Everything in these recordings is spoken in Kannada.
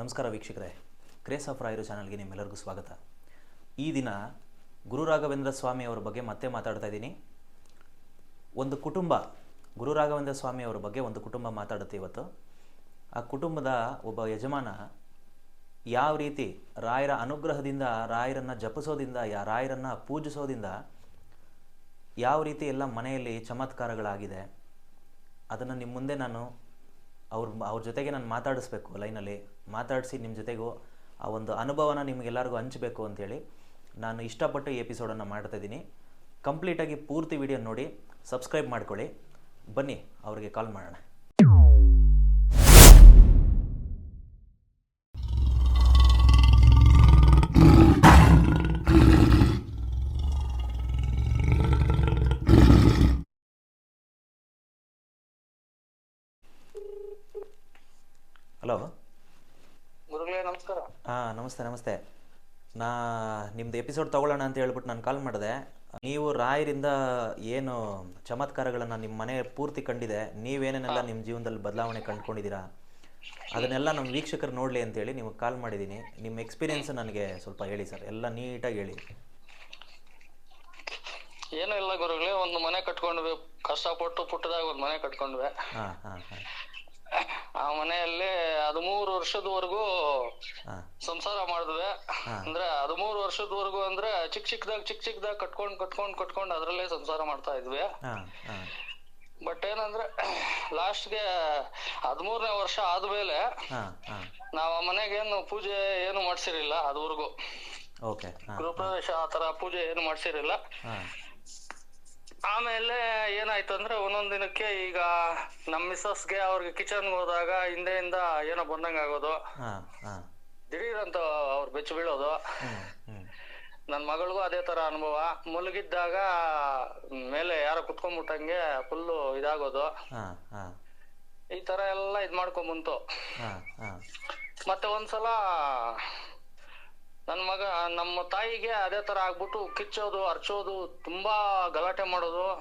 ನಮಸ್ಕಾರ ವೀಕ್ಷಕರೇ. ಕ್ರೇಸ್ ಆಫ್ ರಾಯರು ಚಾನಲ್ಗೆ ನಿಮ್ಮೆಲ್ಲರಿಗೂ ಸ್ವಾಗತ. ಈ ದಿನ ಗುರು ರಾಘವೇಂದ್ರ ಸ್ವಾಮಿ ಅವರ ಬಗ್ಗೆ ಮತ್ತೆ ಮಾತಾಡ್ತಾ ಇದ್ದೀನಿ. ಒಂದು ಕುಟುಂಬ, ಗುರು ರಾಘವೇಂದ್ರ ಸ್ವಾಮಿ ಅವರ ಬಗ್ಗೆ ಒಂದು ಕುಟುಂಬ ಮಾತಾಡುತ್ತೆ ಇವತ್ತು. ಆ ಕುಟುಂಬದ ಒಬ್ಬ ಯಜಮಾನ ಯಾವ ರೀತಿ ರಾಯರ ಅನುಗ್ರಹದಿಂದ, ರಾಯರನ್ನು ಜಪಿಸೋದಿಂದ, ಯಾ ರಾಯರನ್ನು ಪೂಜಿಸೋದಿಂದ ಯಾವ ರೀತಿ ಎಲ್ಲ ಮನೆಯಲ್ಲಿ ಚಮತ್ಕಾರಗಳಾಗಿದೆ, ಅದನ್ನು ನಿಮ್ಮ ಮುಂದೆ ನಾನು ಅವ್ರ ಅವ್ರ ಜೊತೆಗೆ ನಾನು ಮಾತಾಡಿಸ್ಬೇಕು ಲೈನಲ್ಲಿ. ಮಾತಾಡಿಸಿ ನಿಮ್ಮ ಜೊತೆಗೂ ಆ ಒಂದು ಅನುಭವನ ನಿಮಗೆಲ್ಲರಿಗೂ ಹಂಚಬೇಕು ಅಂತೇಳಿ ನಾನು ಇಷ್ಟಪಟ್ಟು ಈ ಎಪಿಸೋಡನ್ನು ಮಾಡ್ತಾಯಿದ್ದೀನಿ ಕಂಪ್ಲೀಟಾಗಿ ಪೂರ್ತಿ ವಿಡಿಯೋ ನೋಡಿ, ಸಬ್ಸ್ಕ್ರೈಬ್ ಮಾಡ್ಕೊಳ್ಳಿ. ಬನ್ನಿ, ಅವರಿಗೆ ಕಾಲ್ ಮಾಡೋಣ. ನಮಸ್ತೆ ನಮಸ್ತೆ. ನಾ ನಿಮ್ದು ಎಪಿಸೋಡ್ ತೊಗೊಳ್ಳೋಣ ಅಂತ ಹೇಳ್ಬಿಟ್ಟು ನಾನು ಕಾಲ್ ಮಾಡಿದೆ. ನೀವು ರಾಯರಿಂದ ಏನು ಚಮತ್ಕಾರಗಳನ್ನು ನಿಮ್ಮ ಮನೆ ಪೂರ್ತಿ ಕಂಡಿದೆ ನೀವೇನೇನೆಲ್ಲ ನಿಮ್ಮ ಜೀವನದಲ್ಲಿ ಬದಲಾವಣೆ ಕಂಡುಕೊಂಡಿದ್ದೀರಾ? ಅದನ್ನೆಲ್ಲ ನಮ್ಮ ವೀಕ್ಷಕರು ನೋಡಲಿ ಅಂತೇಳಿ ನಿಮಗೆ ಕಾಲ್ ಮಾಡಿದ್ದೀನಿ ನಿಮ್ಮ ಎಕ್ಸ್ಪೀರಿಯನ್ಸ್ ನನಗೆ ಸ್ವಲ್ಪ ಹೇಳಿ ಸರ್ ಎಲ್ಲ ನೀಟಾಗಿ ಹೇಳಿ. ಏನೂ ಇಲ್ಲ ಗುರುಗಳೇ ಒಂದು ಮನೆ ಕಟ್ಕೊಂಡ್ವಿ. ಕಷ್ಟಪಟ್ಟು ಪುಟ್ಟದಾಗ ಒಂದು ಮನೆ ಕಟ್ಕೊಂಡ್ವಿ. ಹಾಂ ಹಾಂ ಹಾಂ. ಆ ಮನೆಯಲ್ಲಿ ಹದಿಮೂರು ವರ್ಷದವರೆಗೂ ಹಾಂ. ಸಂಸಾರ ಮಾಡಿದ್ವಿ ಅಂದ್ರೆ ಹದಿಮೂರು ವರ್ಷದವರೆಗೂ ಅಂದ್ರೆ ಚಿಕ್ಕ ಚಿಕ್ಕದಾಗ ಚಿಕ್ಕ ಚಿಕ್ಕದಾಗ ಕಟ್ಕೊಂಡ್ ಕಟ್ಕೊಂಡ್ ಕಟ್ಕೊಂಡ್ ಅದ್ರಲ್ಲೇ ಸಂಸಾರ ಮಾಡ್ತಾ ಇದ್ವಿ. ಹಾಂ ಹಾಂ. ಬಟ್ ಏನಂದ್ರೆ ಲಾಸ್ಟ್ಗೆ ಹದಿಮೂರನೇ ವರ್ಷ ಆದ್ಮೇಲೆ ಹಾಂ ಹಾಂ. ನಾವ್ ಆ ಮನೆಗೆ ಏನು ಪೂಜೆ ಏನು ಮಾಡ್ಸಿರ್ಲಿಲ್ಲ ಅದುವರೆಗೂ. ಓಕೆ ಹಾಂ ಗೃಹಪ್ರವೇಶ ಆ ತರ ಪೂಜೆ ಏನು ಮಾಡ್ಸಿರ್ಲಿಲ್ಲ. ಹಾಂ. ಆಮೇಲೆ ಏನಾಯ್ತು ಅಂದ್ರೆ ಒಂದೊಂದ್ ದಿನಕ್ಕೆ ಈಗ ನಮ್ ಮಿಸ್ಸಸ್ಗೆ ಅವ್ರಿಗೆ ಕಿಚನ್ ಹೋದಾಗ ಹಿಂದೆಯಿಂದ ಏನೋ ಬಂದಂಗ ಆಗೋದು. ಹಾಂ ಹಾಂ. ದಿಢೀರ್ ಅಂತ ಅವ್ರು ಬೆಚ್ಚ ಬೀಳೋದು. ನನ್ ಮಗಳಿಗೂ ಅದೇ ತರ ಅನುಭವ. ಮಲಗಿದ್ದಾಗ ಮೇಲೆ ಯಾರೋ ಕುತ್ಕೊಂಡ್ಬಿಟ್ಟಂಗೆ ಫುಲ್ಲು ಇದಾಗೋದು. ಹಾಂ ಹಾಂ. ಈ ತರ ಎಲ್ಲ ಇದ್ ಮಾಡ್ಕೊಂಡ್ ಬಂತು. ಹಾಂ ಹಾಂ. ಮತ್ತೆ ಒಂದ್ಸಲ ನನ್ ಮಗ ನಮ್ಮ ತಾಯಿಗೆ ಅದೇ ತರ ಆಗ್ಬಿಟ್ಟು ಕಿಚ್ಚೋದು ಅರ್ಚೋದು ತುಂಬಾ ಗಲಾಟೆ ಮಾಡೋದು.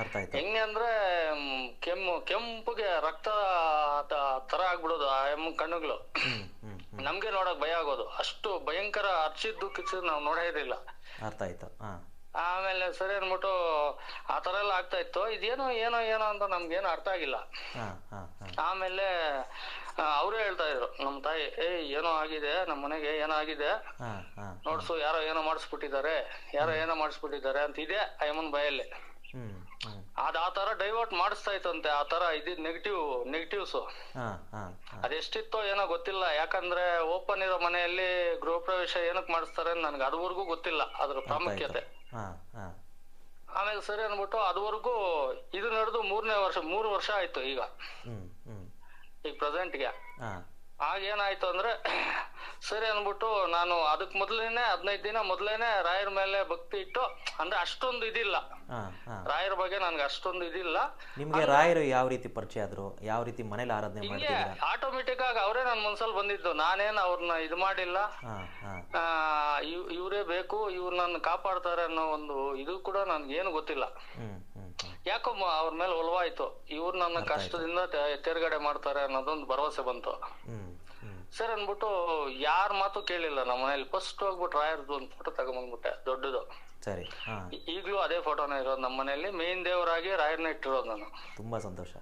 ಅರ್ಥ ಆಯ್ತು. ಹೆಂಗೆ ಅಂದ್ರೆ ಮ್, ಕೆಮ್ಮು ಕೆಂಪುಗೆ ರಕ್ತ ತ- ತರ ಆಗ್ಬಿಡೋದು ಆ ಎಮ್ಮ ಕಣ್ಣುಗಳು. ನಮ್ಗೆ ನೋಡಕ್ ಭಯ ಆಗೋದು. ಅಷ್ಟು ಭಯಂಕರ ಅರ್ಚಿದ್ದು ಕಿಚ್ಚಿದ್ದು ನಾವು ನೋಡೇ ಇರಲಿಲ್ಲ. ಅರ್ಥ ಆಯ್ತು ಹಾಂ. ಆಮೇಲೆ ಸರಿ ಅನ್ಬಿಟ್ಟು ಆ ತರ ಎಲ್ಲ ಆಗ್ತಾ ಇತ್ತು. ಇದೇನೋ ಏನೋ ಏನೋ ಅಂತ ನಮ್ಗೇನು ಅರ್ಥ ಆಗಿಲ್ಲ. ಹಾಂ ಹಾಂ ಹಾಂ. ಆಮೇಲೆ ಅವರೇ ಹೇಳ್ತಾ ಇದ್ರು ನಮ್ ತಾಯಿ ಏ ಏನೋ ಆಗಿದೆ ನಮ್ ಮನೆಗೆ ಏನೋ ಆಗಿದೆ ಹಾಂ ಹಾಂ. ನೋಡ್ಸು ಯಾರೋ ಏನೋ ಮಾಡಿಸ್ಬಿಟ್ಟಿದ್ದಾರೆ ಯಾರೋ ಏನೋ ಮಾಡಿಸ್ಬಿಟ್ಟಿದ್ದಾರೆ ಅಂತ ಇದೆ ಅಯ್ಯಮ್ಮನ್ ಬಾಯಲ್ಲಿ. ಹ್ಮ್ ಅದ್ ಆ ತರ ಡೈವರ್ಟ್ ಮಾಡಿಸ್ತಾ ಇತ್ತಂತೆ ಆ ತರ ಇದ್ ನೆಗೆಟಿವ್ ನೆಗೆಟಿವ್ಸ್ ಹಾಂ ಹಾಂ ಹಾಂ. ಅದೆಷ್ಟಿತ್ತೋ ಏನೋ ಗೊತ್ತಿಲ್ಲ ಯಾಕಂದ್ರೆ ಓಪನ್ ಇರೋ ಮನೆಯಲ್ಲಿ ಗೃಹ ಪ್ರವೇಶ ಏನಕ್ ಮಾಡಿಸ್ತಾರೆ ನನ್ಗೆ ಅದುವರೆಗೂ ಗೊತ್ತಿಲ್ಲ ಅದ್ರ ಪ್ರಾಮುಖ್ಯತೆ. ಹಾಂ ಹಾಂ. ಆಮೇಲೆ ಸರಿ ಅನ್ಬಿಟ್ಟು ಅದುವರೆಗೂ ಇದು ನಡೆದು ಮೂರನೇ ವರ್ಷ ಮೂರು ವರ್ಷ ಆಯ್ತು ಈಗ. ಈಗ ಪ್ರೆಸೆಂಟ್ಗೆ. ಗೆ ಆಗ ಏನಾಯ್ತು ಅಂದ್ರೆ ಸರಿ ಅನ್ಬಿಟ್ಟು ನಾನು ಅದಕ್ ಮೊದ್ಲೇನೆ ಹದಿನೈದು ದಿನ ಮೊದ್ಲೇನೆ ರಾಯರ ಮೇಲೆ ಭಕ್ತಿ ಇಟ್ಟು ಅಂದ್ರೆ ಅಷ್ಟೊಂದು ಇದಿಲ್ಲ. ರಾಯರ ಬಗ್ಗೆ ನನ್ಗೆ ಅಷ್ಟೊಂದು ಇದಿಲ್ಲ. ನಿಮ್ಗೆ ರಾಯರು ಯಾವ ರೀತಿ ಪರಿಚಯ ಆದ್ರು? ಯಾವ ರೀತಿ ಮನೇಲಿ ಆರಾಧನೆ ಆಟೋಮೆಟಿಕ್ ಆಗಿ ಅವರೇ ನನ್ನ ಮನ್ಸಲ್ಲಿ ಬಂದಿದ್ದು. ನಾನೇನ್ ಅವ್ರನ್ನ ಇದು ಮಾಡಿಲ್ಲ. ಇವ್ರೇ ಬೇಕು ಇವ್ರು ನನ್ನ ಕಾಪಾಡ್ತಾರೆ ಅನ್ನೋ ಒಂದು ಇದು ಕೂಡ ನನ್ಗೇನು ಗೊತ್ತಿಲ್ಲ. ಹ್ಞೂ ಹ್ಞೂ ಹ್ಞೂ ಯಾಕೋ ಅವ್ರ ಮೇಲೆ ಒಲವಾಯ್ತು ಇವ್ರು ನನ್ನ ಕಷ್ಟದಿಂದ ತೇರ್ಗಡೆ ಮಾಡ್ತಾರೆ ಅನ್ನೋದೊಂದು ಭರವಸೆ ಬಂತು. ಸರ್ ಅನ್ಬಿಟ್ಟು ಯಾರ ಮಾತು ಕೇಳಿಲ್ಲ ನಮ್ಮ ಮನೇಲಿ. ಫಸ್ಟ್ ಹೋಗ್ಬಿಟ್ಟು ರಾಯರ್ದು ಒಂದು ಫೋಟೋ ತಗೊಂಬಂದ್ಬಿಟ್ಟೆ ದೊಡ್ಡದು. ಸರಿ ಈಗ್ಲೂ ಅದೇ ಫೋಟೋನೇ ಇರೋದು ನಮ್ಮ ಮನೆಯಲ್ಲಿ ಮೇನ್ ದೇವರಾಗಿ ರಾಯರ್ನ ಇಟ್ಟಿರೋದು ನಾನು. ತುಂಬಾ ಸಂತೋಷ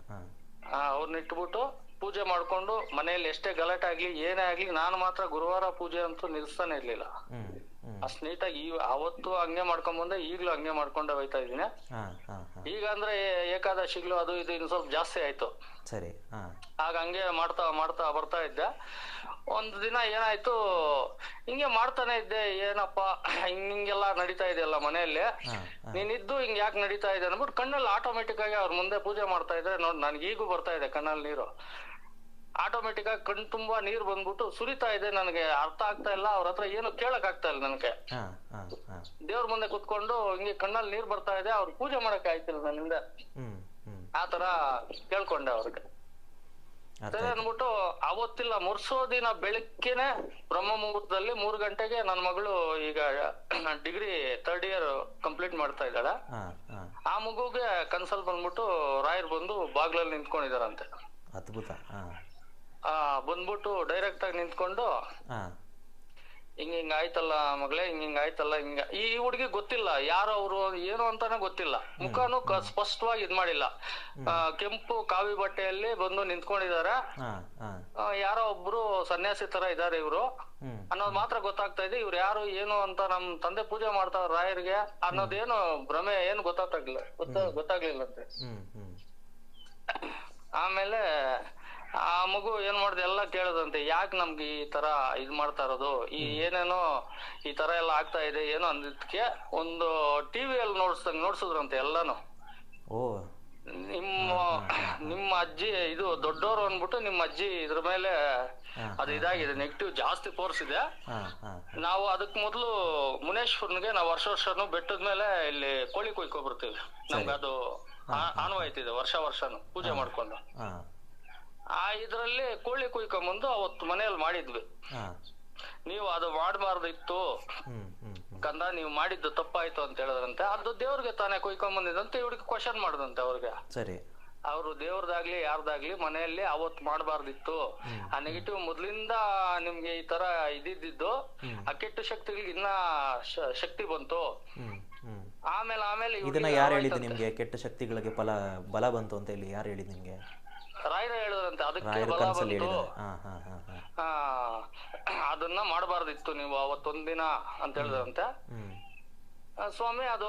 ಅವ್ರನ್ನ ಇಟ್ಬಿಟ್ಟು ಪೂಜೆ ಮಾಡ್ಕೊಂಡು ಮನೆಯಲ್ಲಿ ಎಷ್ಟೇ ಗಲಾಟೆ ಆಗ್ಲಿ ಏನೇ ಆಗ್ಲಿ ನಾನು ಮಾತ್ರ ಗುರುವಾರ ಪೂಜೆ ಅಂತೂ ನಿಲ್ಸ್ತಾನೆ ಇರ್ಲಿಲ್ಲ. ಅಷ್ಟ್ ನೀಟಾಗಿ ಈ ಅವತ್ತು ಹಂಗೆ ಮಾಡ್ಕೊಂಡ್ ಬಂದೆ ಈಗ್ಲೂ ಹಂಗೆ ಮಾಡ್ಕೊಂಡೆ ಹೋಯ್ತಾ ಇದೀನಿ ಹಾಂ ಹಾಂ ಹಾಂ. ಈಗ ಅಂದ್ರೆ ಏಕಾದಶಿಗಳು ಅದು ಇದು ಇನ್ನು ಸ್ವಲ್ಪ ಜಾಸ್ತಿ ಆಯ್ತು. ಸರಿ ಹಾಂ. ಆಗ ಹಂಗೆ ಮಾಡ್ತಾ ಮಾಡ್ತಾ ಬರ್ತಾ ಇದ್ದೆ. ಒಂದ್ ದಿನ ಏನಾಯ್ತು ಹಿಂಗೆ ಮಾಡ್ತಾನೆ ಇದ್ದೆ ಏನಪ್ಪ ಹಿಂಗ್ ಹಿಂಗೆಲ್ಲ ನಡೀತಾ ಇದೆಯಲ್ಲ ಮನೆಯಲ್ಲಿ. ಹಾಂ ಹಾಂ. ನೀನಿದ್ದು ಹಿಂಗ್ ಯಾಕೆ ನಡೀತಾ ಇದೆ ಅನ್ಬಿಟ್ಟು ಕಣ್ಣಲ್ಲಿ ಆಟೋಮೆಟಿಕ್ ಆಗಿ ಅವ್ರ ಮುಂದೆ ಪೂಜೆ ಮಾಡ್ತಾ ಇದ್ರೆ ನೋಡ್ ನನ್ಗೆ ಈಗೂ ಬರ್ತಾ ಇದೆ ಕಣ್ಣಲ್ಲಿ ನೀರು. ಆಟೋಮೆಟಿಕ್ ಆಗಿ ಕಣ್ ತುಂಬಾ ನೀರ್ ಬಂದ್ಬಿಟ್ಟು ಸುರಿತಾ ಇದೆ ನನಗೆ. ಅರ್ಥ ಆಗ್ತಾ ಇಲ್ಲ. ಅವ್ರ ಹತ್ರ ಏನು ಕೇಳಕ್ ಆಗ್ತಾ ಇಲ್ಲ ನನಗೆ. ದೇವ್ರ ಮುಂದೆ ಕುತ್ಕೊಂಡು ಹಿಂಗೆ ಕಣ್ಣಲ್ಲಿ ನೀರ್ ಬರ್ತಾ ಇದೆ. ಅವ್ರು ಪೂಜೆ ಮಾಡಕ್ ಆಯ್ತಿಲ್ಲ ನನ್ನಿಂದ ಆತರ ಕೇಳ್ಕೊಂಡೆ ಅವ್ರಿಗೆ. ಸರಿ ಆಯ್ತು. ಅಂದ್ಬಿಟ್ಟು ಅವತ್ತಿಲ್ಲ ಮುರ್ಸೋ ದಿನ ಬೆಳಿಗ್ಗೆನೆ ಬ್ರಹ್ಮ ಮುಹೂರ್ತದಲ್ಲಿ ಮೂರ್ ಗಂಟೆಗೆ ನನ್ನ ಮಗಳು ಈಗ ಡಿಗ್ರಿ ಥರ್ಡ್ ಇಯರ್ ಕಂಪ್ಲೀಟ್ ಮಾಡ್ತಾ ಇದ್ದಾಳೆ. ಆ ಮಗುಗೆ ಕನ್ಸಲ್ ಬಂದ್ಬಿಟ್ಟು ರಾಯರ್ ಬಂದು ಬಾಗ್ಲಲ್ಲಿ ನಿಂತ್ಕೊಂಡಿದಾರಂತೆ ಅದ್ಭುತ ಆ ಬಂದ್ಬಿಟ್ಟು ಡೈರೆಕ್ಟ್ ಆಗಿ ನಿಂತ್ಕೊಂಡು ಹಾಂ. ಹಿಂಗ ಹಿಂಗ ಆಯ್ತಲ್ಲ ಮಗಳೇ ಹಿಂಗ ಹಿಂಗ ಆಯ್ತಲ್ಲ ಹಿಂಗ ಈ ಹುಡುಗಿ ಗೊತ್ತಿಲ್ಲ ಯಾರು ಅವರು ಏನು ಅಂತಾನೆ ಗೊತ್ತಿಲ್ಲ. ಮುಖನು ಕ- ಸ್ಪಷ್ಟವಾಗಿ ಇದ್ ಮಾಡಿಲ್ಲ. ಆ, ಕೆಂಪು ಕಾವಿ ಬಟ್ಟೆಯಲ್ಲಿ ಬಂದು ನಿಂತ್ಕೊಂಡಿದ್ದಾರೆ. ಹಾಂ ಹಾಂ. ಆ, ಯಾರೋ ಒಬ್ರು ಸನ್ಯಾಸಿ ತರ ಇದಾರೆ ಇವ್ರು. ಅನ್ನೋದ್ ಅನ್ನೋದು ಮಾತ್ರ ಗೊತ್ತಾಗ್ತಾ ಇದೆ ಇವ್ರು ಯಾರು ಏನು ಅಂತ ನಮ್ ತಂದೆ ಪೂಜೆ ಮಾಡ್ತಾರ ರಾಯರಿಗೆ ಅನ್ನೋದೇನು ಭ್ರಮೆ ಏನು ಗೊತ್ತಾಗ್ಲಿಲ್ಲ ಗೊತ್ತ ಗೊತ್ತಾಗ್ಲಿಲ್ಲಂತೆ ಹ್ಮ್. ಆಮೇಲೆ ಆ ಮಗು ಏನ್ ಮಾಡ್ದೆ ಎಲ್ಲ ಕೇಳದಂತೆ ಯಾಕೆ ನಮ್ಗೆ ಈ ತರ ಇದ್ ಮಾಡ್ತಾ ಇರೋದು? ಈ ಏನೇನೋ ಈ ತರ ಎಲ್ಲ ಆಗ್ತಾ ಇದೆ ಏನೋ ಅಂದಿದ್ಕೆ ಒಂದು ಟಿವಿ ಅಲ್ಲಿ ನೋಡ್ಸ್ದಂಗ್ ನೋಡ್ಸಿದ್ರಂತೆ ಎಲ್ಲಾನು. ಓ. ನಿಮ್ಮ ನಿಮ್ಮ ಅಜ್ಜಿ ಇದು ದೊಡ್ಡೋರು ಅಂದ್ಬಿಟ್ಟು ನಿಮ್ಮ ಅಜ್ಜಿ ಇದ್ರ ಮೇಲೆ ಅದು ಇದಾಗಿದೆ ನೆಗೆಟಿವ್ ಜಾಸ್ತಿ ಫೋರ್ಸ್ ಇದೆ. ನಾವು ಅದಕ್ ಮೊದಲು ಮುನೇಶ್ವರ್ನಿಗೆ ನಾವು ವರ್ಷ ವರ್ಷನು ಬೆಟ್ಟದ ಮೇಲೆ ಇಲ್ಲಿ ಕೋಳಿ ಕೊಯ್ಕೊ ಬರ್ತೀವಿ. ನಮ್ಗೆ ಅದು ಆನವಾಯ್ತಿದೆ ವರ್ಷ ವರ್ಷನು ಪೂಜೆ ಮಾಡ್ಕೊಂಡು. ಆ ಇದ್ರಲ್ಲಿ ಕೋಳಿ ಕುಯ್ಕೊಂಬಂದು ಅವತ್ತು ಮನೆಯಲ್ಲಿ ಮಾಡಿದ್ವಿ. ಹಾಂ. ನೀವು ಅದು ಮಾಡಬಾರ್ದಿತ್ತು ಹ್ಮ್ ಕಂದ ನೀವು ಮಾಡಿದ್ದು ತಪ್ಪಾಯ್ತು ಅಂತ ಹೇಳಿದ್ರಂತೆ. ಅದು ದೇವ್ರಿಗೆ ತಾನೇ ಕುಯ್ಕೊಂಬಂದಿದಂತೆ ಇವ್ರಿಗೆ ಕ್ವಶನ್ ಮಾಡುದಂತೆ ಅವ್ರಿಗೆ. ಸರಿ. ಅವರು ದೇವ್ರದಾಗ್ಲಿ ಯಾರ್ದಾಗ್ಲಿ ಮನೆಯಲ್ಲಿ ಅವತ್ ಮಾಡಬಾರ್ದಿತ್ತು. ಆ ನೆಗೆಟಿವ್ ಮೊದ್ಲಿಂದ ನಿಮ್ಗೆ ಈ ತರ ಇದಿದ್ದು ಆ ಕೆಟ್ಟ ಶಕ್ತಿಗಳಿಗೆ ಇನ್ನ ಶ- ಶಕ್ತಿ ಬಂತು. ಆಮೇಲೆ ಆಮೇಲೆ ಇವ್ರಿಗೆ ಇದನ್ನ ಯಾರು ಹೇಳಿದ್ದು. ನಿಮಗೆ? ಕೆಟ್ಟ ಶಕ್ತಿಗಳಿಗೆ ಫಲ ಬಲ ಬಂತು ಅಂತ ಹೇಳಿ ಯಾರು ಹೇಳಿದ್ದು ನಿಮಗೆ? ರಾಯರ ಹೇಳಿದ್ರಂತೆ ಅದಕ್ಕೆ ರಾಯರ ಬಲ ಕನಸಲ್ಲಿ ಬಂತು. ಹೇಳಿದ್ದಾರೆ ಹಾಂ ಹಾಂ ಹಾಂ ಹಾಂ. ಆ, ಅದನ್ನ ಮಾಡಬಾರ್ದಿತ್ತು ನೀವು ಅವತ್ತೊಂದಿನ ಅಂತ ಹೇಳಿದ್ರಂತೆ. ಆ, ಸ್ವಾಮಿ ಅದು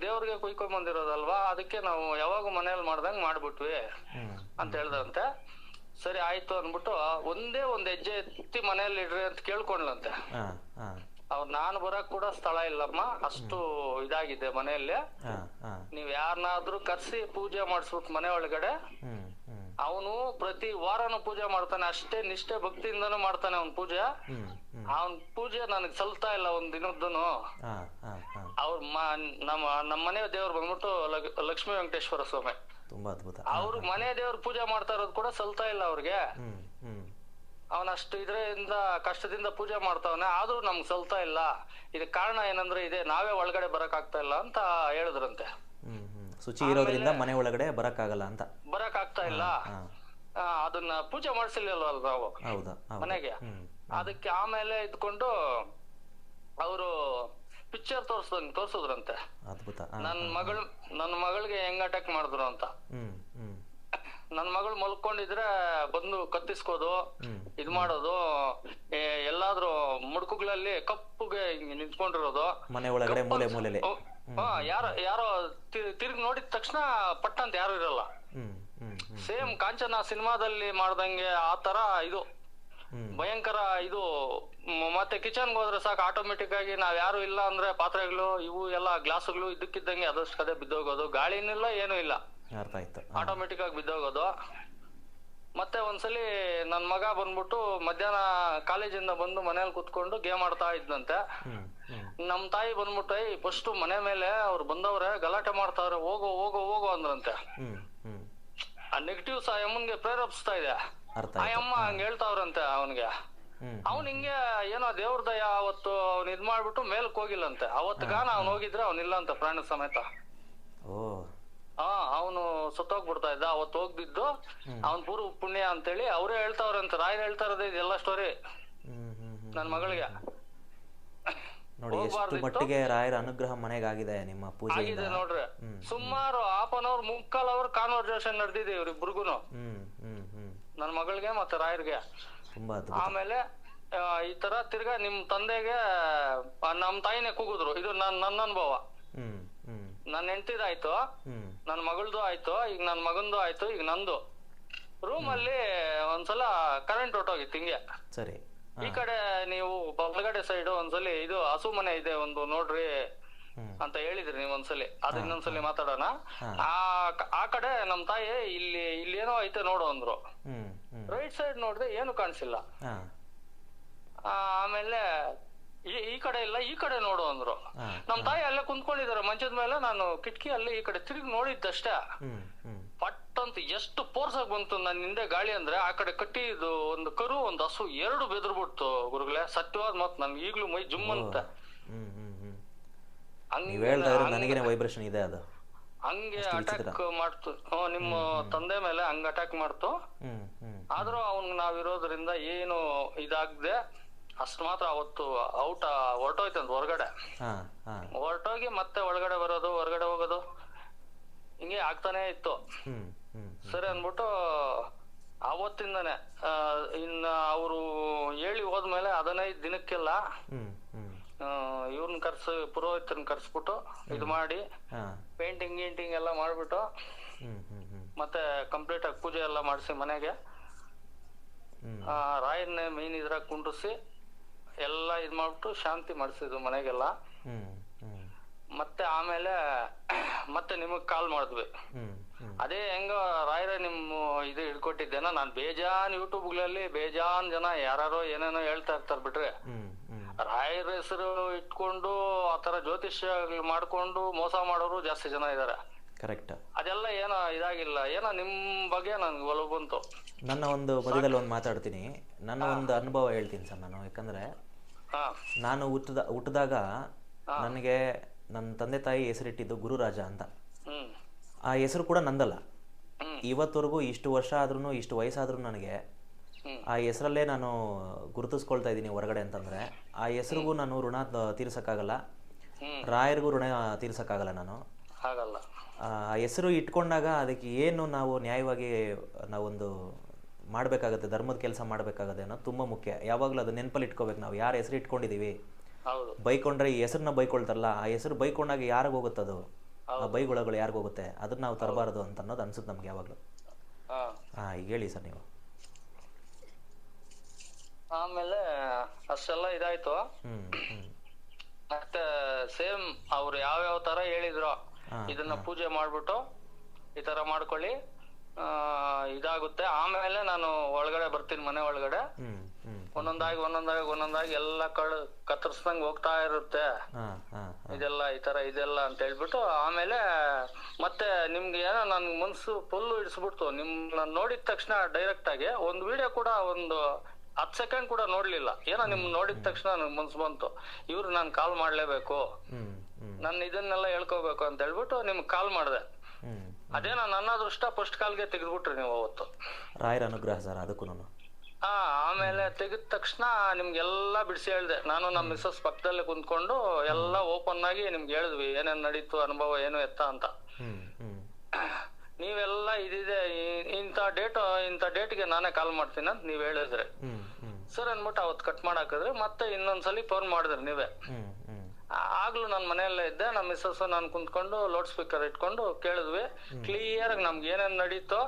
ದೇವ್ರಿಗೆ ಕುಯ್ಕೊಂಡ್ ಬಂದಿರೋದಲ್ವಾ? ಅದಕ್ಕೆ ನಾವು ಯಾವಾಗ ಮನೇಲಿ ಮಾಡ್ದಂಗ್ ಮಾಡ್ಬಿಟ್ವಿ ಅಂತ ಹೇಳ್ದಂತೆ ಸರಿ ಆಯ್ತು ಅಂದ್ಬಿಟ್ಟು ಒಂದೇ ಒಂದ್ ಹೆಜ್ಜೆ ಎತ್ತಿ ಮನೇಲಿ ಇಡ್ರಿ ಅಂತ ಕೇಳ್ಕೊಂಡ್ಲಂತೆ ಹಾಂ ಹಾಂ. ಅವ್ರು ನಾನು ಬರಕ್ ಕೂಡ ಸ್ಥಳ ಇಲ್ಲಮ್ಮ ಅಷ್ಟು ಇದಾಗಿದೆ ಮನೆಯಲ್ಲಿ. ಹಾಂ ಹಾಂ. ನೀವ್ ಯಾರನ್ನಾದ್ರೂ ಕರ್ಸಿ ಪೂಜೆ ಮಾಡಿಸ್ಬಿಟ್ಟು ಮನೆ ಒಳಗಡೆ. ಅವನು ಪ್ರತಿ ವಾರನು ಪೂಜೆ ಮಾಡ್ತಾನೆ ಅಷ್ಟೇ ನಿಷ್ಠೆ ಭಕ್ತಿಯಿಂದನೂ ಮಾಡ್ತಾನೆ ಅವನ್ ಪೂಜೆ. ಅವನ್ ಪೂಜೆ ನನಗ್ ಸಲ್ತಾ ಇಲ್ಲ ಒಂದ್ ದಿನದ್ದನು. ಅವ್ರ ನಮ್ಮ ನಮ್ಮ ಮನೆ ದೇವ್ರು ಬಂದ್ಬಿಟ್ಟು ಲಕ್ಷ್ಮೀ ವೆಂಕಟೇಶ್ವರ ಸ್ವಾಮಿ. ತುಂಬಾ ಅದ್ಭುತ. ಅವ್ರ ಮನೆ ದೇವ್ರ ಪೂಜೆ ಮಾಡ್ತಾ ಇರೋದು ಕೂಡ ಸಲ್ತಾ ಇಲ್ಲ ಅವ್ರಿಗೆ. ಅವನ ಅಷ್ಟು ಇದರಿಂದ ಕಷ್ಟದಿಂದ ಪೂಜೆ ಮಾಡ್ತಾವನೆ ಆದ್ರೂ ನಮ್ಗ್ ಸಲ್ತಾ ಇಲ್ಲ. ಇದಕ್ಕೆ ಕಾರಣ ಏನಂದ್ರೆ ಇದೆ ನಾವೇ ಒಳಗಡೆ ಬರಕ್ ಆಗ್ತಾ ಇಲ್ಲ ಅಂತ ಹೇಳಿದ್ರಂತೆ. ಶುಚಿ ಇರೋದ್ರಿಂದ ಮನೆ ಒಳಗಡೆ ಬರೋಕ್ಕಾಗಲ್ಲ ಅಂತ. ಬರಕ್ ಆಗ್ತಾ ಇಲ್ಲ ಅದನ್ನ ಪೂಜೆ ಮಾಡಿಸಲಿಲ್ಲ ನಾವು? ಹೌದಾ ಮನೆಗೆ? ಅದಕ್ಕೆ ಆಮೇಲೆ ಇದ್ಕೊಂಡು ಅವರು ಪಿಕ್ಚರ್ ತೋರ್ಸದಂಗ್ ತೋರ್ಸುದ್ರಂತೆ. ಅದ್ಭುತ. ನನ್ ಮಗಳು ನನ್ ಮಗಳಿಗೆ ಹೆಂಗ್ ಅಟ್ಯಾಕ್ ಮಾಡಿದ್ರು ಅಂತ. ನನ್ ಮಗಳು ಮಲ್ಕೊಂಡಿದ್ರೆ ಬಂದು ಕತ್ತಿಸ್ಕೋದು ಇದ್ ಮಾಡೋದು ಎಲ್ಲಾದ್ರೂ ಮುಡುಕುಗಳಲ್ಲಿ ಕಪ್ಪುಗೆ ನಿಂತ್ಕೊಂಡಿರೋದು. ಮನೆ ಒಳಗಡೆ ಮೂಲೆ ಮೂಲೆಲೆ. ಓ, ಹಾ ಯಾರೋ ಯಾರೋ ತಿರುಗಿ ನೋಡಿದ ತಕ್ಷಣ ಪಟ್ಟ ಅಂತ ಯಾರು ಇರಲ್ಲ. ಸೇಮ್ ಕಾಂಚನ ಸಿನಿಮಾದಲ್ಲಿ ಮಾಡ್ದಂಗೆ ಆ ತರ ಇದು. ಭಯಂಕರ ಇದು. ಮತ್ತೆ ಕಿಚನ್ಗೆ ಹೋದ್ರೆ ಸಾಕು ಆಟೋಮೆಟಿಕ್ ಆಗಿ ನಾವ್ ಯಾರು ಇಲ್ಲ ಅಂದ್ರೆ ಪಾತ್ರೆಗಳು ಇವು ಎಲ್ಲ ಗ್ಲಾಸ್ಗಳು ಇದಕ್ಕಿದ್ದಂಗೆ ಅದಷ್ಟು ಕದೆ ಬಿದ್ದೋಗೋದು. ಗಾಳಿನಿಲ್ಲ ಏನೂ ಇಲ್ಲ. ಆಟೋಮೆಟಿಕ್ ಆಗಿ ಬಿದ್ದೋಗೋದು. ಮತ್ತೆ ಒಂದ್ಸಲಿ ನನ್ ಮಗ ಬಂದ್ಬಿಟ್ಟು ಮಧ್ಯಾಹ್ನ ಕಾಲೇಜಿಂದ ಬಂದು ಮನೇಲಿ ಕುತ್ಕೊಂಡು ಗೇಮ್ ಆಡ್ತಾ ಇದ್ದಂತೆ ನಮ್ ತಾಯಿ ಬಂದ್ಬಿಟ್ಟು ಫಸ್ಟ್ ಮನೆ ಮೇಲೆ ಅವ್ರು ಬಂದವ್ರೆ ಗಲಾಟೆ ಮಾಡ್ತಾವ್ರೆ ಹೋಗೋ ಹೋಗೋ ಹೋಗೋ ಅಂದ್ರಂತೆ. ಆ ನೆಗೆಟಿವ್ ಸಹ ಅಮ್ಮನ್ಗೆ ಪ್ರೇರೇಪಿಸ್ತಾ ಇದೆ. ಆ ಅಮ್ಮ ಹಂಗ ಹೇಳ್ತಾವ್ರಂತೆ ಅವನ್ಗೆ. ಅವ್ನ್ ಹಿಂಗೆ ಏನೋ ದೇವ್ರ ದಯ ಅವತ್ತು ಅವ್ನ್ ಇದ್ ಮಾಡ್ಬಿಟ್ಟು ಮೇಲಕ್ ಹೋಗಿಲ್ಲಂತೆ. ಅವತ್ಗಾನ ಅವ್ನ್ ಹೋಗಿದ್ರೆ ಅವ್ನಿಲ್ಲ ಅಂತ ಪ್ರಾಣ ಸಮೇತ. ಓ. ಹಾ ಅವನು ಸತ್ತೋಗ್ಬಿಡ್ತಾ ಇದ್ದ ಅವತ್ತು ಹೋಗ್ಬಿದ್ದು ಅವನ್ ಪೂರ್ವ ಪುಣ್ಯ ಅಂತೇಳಿ ಅವರೇ ಹೇಳ್ತಾವ್ರಂತೆ ರಾಯರ್ ಹೇಳ್ತಾ ಇರೋದೇ ಇದೆಲ್ಲ ಸ್ಟೋರಿ ನನ್ ಮಗಳಿಗೆ. ನೋಡಿ ಎಷ್ಟು ಮಟ್ಟಿಗೆ ರಾಯರ ಅನುಗ್ರಹ ಮನೆಗಾಗಿದೆ ನಿಮ್ಮ ಪೂಜೆ ಆಗಿದೆ ನೋಡ್ರಿ. ಸುಮಾರು ಹಾಫ್ ಅನ್ ಅವರ್ ಮುಕ್ಕಾಲ್ ಅವರ್ ಕಾನ್ವರ್ಸೇಷನ್ ನಡೆದಿದೆ ಇವ್ರಿಬ್ರಿಗೂನು. ನನ್ ಮಗಳಿಗೆ ಮತ್ತೆ ರಾಯರ್ಗೆ. ತುಂಬಾ ಅದ್ಭುತ. ಆಮೇಲೆ ಆ, ಈ ತರ ತಿರ್ಗಾ ನಿಮ್ ತಂದೆಗೆ ಆ, ನಮ್ ತಾಯಿನೇ ಕೂಗಿದ್ರು. ಇದು ನನ್ ನನ್ನ ಅನುಭವ. ಹ್ಞೂ ನನ್ ಹೆಂಡತಿದಾಯ್ತು ಆಯ್ತು ನನ್ ಮಗಳ್ದು ಆಯ್ತು ಈಗ ನನ್ ಮಗಂದು ಆಯ್ತು ಈಗ ನಂದು. ರೂಮ್ ಅಲ್ಲಿ ಒಂದ್ಸಲ ಕರೆಂಟ್ ಹೊಟ್ಟೋಗಿತ್ತು ಹಿಂಗೆ. ಸರಿ. ಈ ಕಡೆ ನೀವು ಬಲಗಡೆ ಸೈಡ್ ಒಂದ್ಸಲಿ ಇದು ಹಸು ಮನೆ ಇದೆ ಒಂದು ನೋಡ್ರಿ ಅಂತ ಹೇಳಿದ್ರಿ ನೀವ್ ಒಂದ್ಸಲಿ. ಅದ್ ಇನ್ನೊಂದ್ಸಲಿ ಮಾತಾಡೋಣ. ಆ ಆ ಕಡೆ ನಮ್ ತಾಯಿ ಇಲ್ಲಿ ಇಲ್ಲಿ ಏನೋ ಐತೆ ನೋಡು ಅಂದ್ರು. ರೈಟ್ ಸೈಡ್ ನೋಡಿದ್ರೆ ಏನು ಕಾಣಿಸಿಲ್ಲ. ಆಮೇಲೆ ಈ ಈ ಕಡೆ ಇಲ್ಲ ಈ ಕಡೆ ನೋಡು ಅಂದ್ರು. ನಮ್ ತಾಯಿ ಅಲ್ಲೇ ಕುಂತ್ಕೊಂಡಿದಾರೆ ಮಂಚದ ಮೇಲೆ ನಾನು ಕಿಟಕಿ ಅಲ್ಲಿ ಈ ಕಡೆ ತಿರುಗಿ ನೋಡಿದ್ದಷ್ಟೇ. ಪಟ್ ಅಂತ ಎಷ್ಟು ಫೋರ್ಸ್ ಆಗಿ ಬಂತು ನನ್ನ ಹಿಂದೆ ಗಾಳಿ ಅಂದ್ರೆ ಆ ಕಡೆ ಕಟ್ಟಿದ್ದು ಒಂದು ಕರು ಒಂದು ಹಸು ಎರಡು ಬೆದರ್ಬಿಡ್ತು ಗುರುಗಳೇ. ಸತ್ಯವಾದ ಮತ್ ನನ್ಗೆ ಈಗ್ಲೂ ಮೈ ಜುಮ್ ಅಂತ. ನನಗೇನೆ ವೈಬ್ರೇಷನ್ ಇದೆ ಅದು. ಹಂಗೆ ಅಟ್ಯಾಕ್ ಮಾಡ್ತು. ನಿಮ್ಮ ತಂದೆ ಮೇಲೆ ಹಂಗ ಅಟ್ಯಾಕ್ ಮಾಡ್ತು. ಆದ್ರೂ ಅವ್ನ್ ನಾವಿರೋದ್ರಿಂದ ಏನು ಇದಾಗದೆ ಅಷ್ಟು ಮಾತ್ರ ಅವತ್ತು ಔಟ್ ಹೊರಟೋಯ್ತಂತ ಹೊರಗಡೆ. ಹೊರಟೋಗಿ ಮತ್ತೆ ಒಳಗಡೆ ಬರೋದು ಹೊರಗಡೆ ಹೋಗೋದು ಹಿಂಗೆ ಆಗ್ತಾನೆ ಇತ್ತು. ಸರಿ ಅಂದ್ಬಿಟ್ಟು ಅವತ್ತಿಂದಾನೆ ಇನ್ನ ಅವರು ಹೇಳಿ ಹೋದ್ಮೇಲೆ ಹದಿನೈದು ದಿನಕ್ಕೆಲ್ಲ ಇವ್ರನ್ನ ಕರ್ಸ ಪುರೋಹಿತರನ್ನ ಕರ್ಸ್ಬಿಟ್ಟು ಇದು ಮಾಡಿ ಪೇಂಟಿಂಗ್ ಗೀಂಟಿಂಗ್ ಎಲ್ಲ ಮಾಡ್ಬಿಟ್ಟು ಮತ್ತೆ ಕಂಪ್ಲೀಟ್ ಆಗಿ ಪೂಜೆ ಎಲ್ಲ ಮಾಡಿಸಿ ಮನೆಗೆ. ರಾಯನ್ನೇ ಮೇನ್ ಇದ್ರಾಗ ಕುಂಡ್ರಿಸಿ ಎಲ್ಲ ಇದ್ ಮಾಡ್ಬಿಟ್ಟು ಶಾಂತಿ ಮಾಡಿಸಿದ್ರು ಮನೆಗೆಲ್ಲ. ಮತ್ತೆ ಆಮೇಲೆ ಮತ್ತೆ ನಿಮಗ್ ಕಾಲ್ ಮಾಡಿದ್ವಿ. ಅದೇ ಹೆಂಗ ರಾಯರ ನಿಮ್ಮ ಇದು ಹಿಡ್ಕೊಟ್ಟಿದ್ದೇನ ನಾನ್ ಬೇಜಾನ್ ಯೂಟ್ಯೂಬ್ಗಳಲ್ಲಿ ಬೇಜಾನ್ ಜನ ಯಾರೋ ಏನೇನೋ ಹೇಳ್ತಾ ಇರ್ತಾರ ಬಿಟ್ರೆ. ರಾಯರ ಹೆಸರು ಇಟ್ಕೊಂಡು ಆತರ ಜ್ಯೋತಿಷ್ಯ ಮಾಡ್ಕೊಂಡು ಮೋಸ ಮಾಡೋರು ಜಾಸ್ತಿ ಜನ ಇದಾರೆ ಕರೆಕ್ಟ್ ಅದೆಲ್ಲ ಏನೋ ಇದಾಗಿಲ್ಲ. ಏನೋ ನಿಮ್ ಬಗ್ಗೆ ನನ್ಗೆ ಒಲವು ಬಂತು. ನನ್ನ ಒಂದು ಬದಿಯಲ್ಲಿ ಒಂದು ಮಾತಾಡ್ತೀನಿ. ನನ್ನ ಒಂದು ಅನುಭವ ಹೇಳ್ತೀನಿ ಸರ್ ನಾನು. ಯಾಕಂದರೆ ನಾನು ಹುಟ್ಟದ ಹುಟ್ಟಿದಾಗ ನನಗೆ ನನ್ನ ತಂದೆ ತಾಯಿ ಹೆಸರಿಟ್ಟಿದ್ದು ಗುರುರಾಜ ಅಂತ. ಆ ಹೆಸರು ಕೂಡ ನಂದಲ್ಲ. ಇವತ್ತವರೆಗೂ ಇಷ್ಟು ವರ್ಷ ಆದ್ರೂ ಇಷ್ಟು ವಯಸ್ಸಾದ್ರೂ ನನಗೆ ಆ ಹೆಸರಲ್ಲೇ ನಾನು ಗುರುತಿಸ್ಕೊಳ್ತಾ ಇದ್ದೀನಿ ಹೊರಗಡೆ ಅಂತಂದ್ರೆ. ಆ ಹೆಸರಿಗೂ ನಾನು ಋಣ ತೀರಿಸೋಕ್ಕಾಗಲ್ಲ. ರಾಯರಿಗೂ ಋಣ ತೀರ್ಸಕ್ಕಾಗಲ್ಲ ನಾನು. ಆ ಹೆಸರು ಇಟ್ಕೊಂಡಾಗ ಅದಕ್ಕೆ ಏನು ನಾವು ನ್ಯಾಯವಾಗಿ ನಾವೊಂದು ಮಾಡಬೇಕಾಗತ್ತೆ ಧರ್ಮದ ಕೆಲಸ ಮಾಡಬೇಕಾಗತ್ತೆ ಅನ್ನೋದು ತುಂಬ ಮುಖ್ಯ. ಯಾವಾಗಲೂ ಅದು ನೆನಪಲ್ಲಿ ಇಟ್ಕೋಬೇಕು ನಾವು. ಯಾರ ಹೆಸರು ಇಟ್ಕೊಂಡಿದ್ದೀವಿ ಬೈಕೊಂಡ್ರೆ ಈ ಹೆಸರನ್ನ ಬೈಕೊಳ್ತಾರಲ್ಲ ಆ ಹೆಸರು ಬೈಕೊಂಡಾಗ ಯಾರಿಗೆ ಅದು? ಆ ಬೈಗುಳಗಳು ಯಾರಿಗೂ ಹೋಗುತ್ತೆ? ಅದನ್ನ ನಾವು ತರಬಾರದು ಅಂತ ಅನ್ನೋದು ಅನ್ಸುತ್ತೆ ನಮ್ಗೆ ಯಾವಾಗಲೂ. ಹಾ. ಈಗ ಹೇಳಿ ಸರ್ ನೀವು. ಆಮೇಲೆ ಅಷ್ಟೆಲ್ಲ ಇದಾಯ್ತು. ಮತ್ತೆ ಸೇಮ್ ಅವ್ರು ಯಾವ್ಯಾವ ತರ ಹೇಳಿದ್ರು ಇದನ್ನ ಪೂಜೆ ಮಾಡ್ಬಿಟ್ಟು ಈ ತರ ಮಾಡ್ಕೊಳ್ಳಿ. ಆ ಇದಾಗುತ್ತೆ. ಆಮೇಲೆ ನಾನು ಒಳಗಡೆ ಬರ್ತೀನಿ ಮನೆ ಒಳಗಡೆ. ಒಂದೊಂದಾಗಿ ಒಂದೊಂದಾಗಿ ಒಂದೊಂದಾಗಿ ಎಲ್ಲ ಕಳ್ ಕತ್ತರಿಸ್ದಂಗ್ ಹೋಗ್ತಾ ಇರುತ್ತೆ. ಇದೆಲ್ಲ ಈ ತರ ಇದೆಲ್ಲ ಅಂತ ಹೇಳ್ಬಿಟ್ಟು ಆಮೇಲೆ ಮತ್ತೆ ನಿಮ್ಗೆ ಏನೋ ನನ್ ಮನ್ಸು ಫುಲ್ಲು ಇಡಿಸ್ಬಿಡ್ತು ನಿಮ್ನ ನೋಡಿದ ತಕ್ಷಣ ಡೈರೆಕ್ಟ್ ಆಗಿ ಒಂದ್ ವಿಡಿಯೋ ಕೂಡ ಒಂದು ಹತ್ ಸೆಕೆಂಡ್ ಕೂಡ ನೋಡ್ಲಿಲ್ಲ. ಏನೋ ನಿಮ್ ನೋಡಿದ ತಕ್ಷಣ ನನ್ ಮನ್ಸು ಬಂತು. ಇವ್ರು ನಾನ್ ಕಾಲ್ ಮಾಡ್ಲೇಬೇಕು. ನಾನು ನನ್ ಇದನ್ನೆಲ್ಲ ಹೇಳ್ಕೋಬೇಕು ಅಂತ ಹೇಳ್ಬಿಟ್ಟು ನಿಮ್ಗೆ ಕಾಲ್ ಮಾಡ್ದೆ. ಅದೇನೋ ನನ್ನ ಅದೃಷ್ಟ ಫಸ್ಟ್ ಕಾಲ್ಗೆ ತೆಗೆದ್ಬಿಟ್ರಿ ನೀವು ಅವತ್ತು. ರಾಯರ ಅನುಗ್ರಹ ಸರ್ ಅದಕ್ಕೂ ನಾನು. ಹಾ ಆಮೇಲೆ ತೆಗೆದ ತಕ್ಷಣ ನಿಮ್ಗೆಲ್ಲಾ ಬಿಡಿಸಿ ಹೇಳ್ದೆ. ನಾನು ನಮ್ಮ ಮಿಸ್ಸಸ್ ಪಕ್ಕದಲ್ಲೇ ಕುಂತ್ಕೊಂಡು ಎಲ್ಲ ಓಪನ್ ಆಗಿ ನಿಮ್ಗೆ ಹೇಳಿದ್ವಿ ಏನೇನ್ ನಡೀತು ಅನುಭವ ಏನು ಎತ್ತ ಅಂತ. ನೀವೆಲ್ಲ ಇದಿದೆ ಇಂಥ ಡೇಟ್ ಇಂಥ ಡೇಟ್ಗೆ ನಾನೇ ಕಾಲ್ ಮಾಡ್ತೀನಿ ಅಂತ ನೀವ್ ಹೇಳಿದ್ರೆ. ಸರ್ ಅನ್ಬಿಟ್ಟು ಅವತ್ತು ಕಟ್ ಮಾಡಾಕಿದ್ರೆ ಮತ್ತೆ ಇನ್ನೊಂದ್ಸಲಿ ಫೋನ್ ಮಾಡಿದ್ರಿ ನೀವೇ. ಆಗ್ಲೂ ನಾನು ಮನೆಯಲ್ಲೇ ಇದ್ದೆ ನಮ್ಮ ಮಿಸ್ಸಸ್ ನಾನು ಕುಂತ್ಕೊಂಡು ಲೌಡ್ ಸ್ಪೀಕರ್ ಇಟ್ಕೊಂಡು ಕೇಳಿದ್ವಿ. ಕ್ಲಿಯರ್ ಆಗಿ ನಮ್ಗೆ ಏನೇನ್ ನಡೀತೋ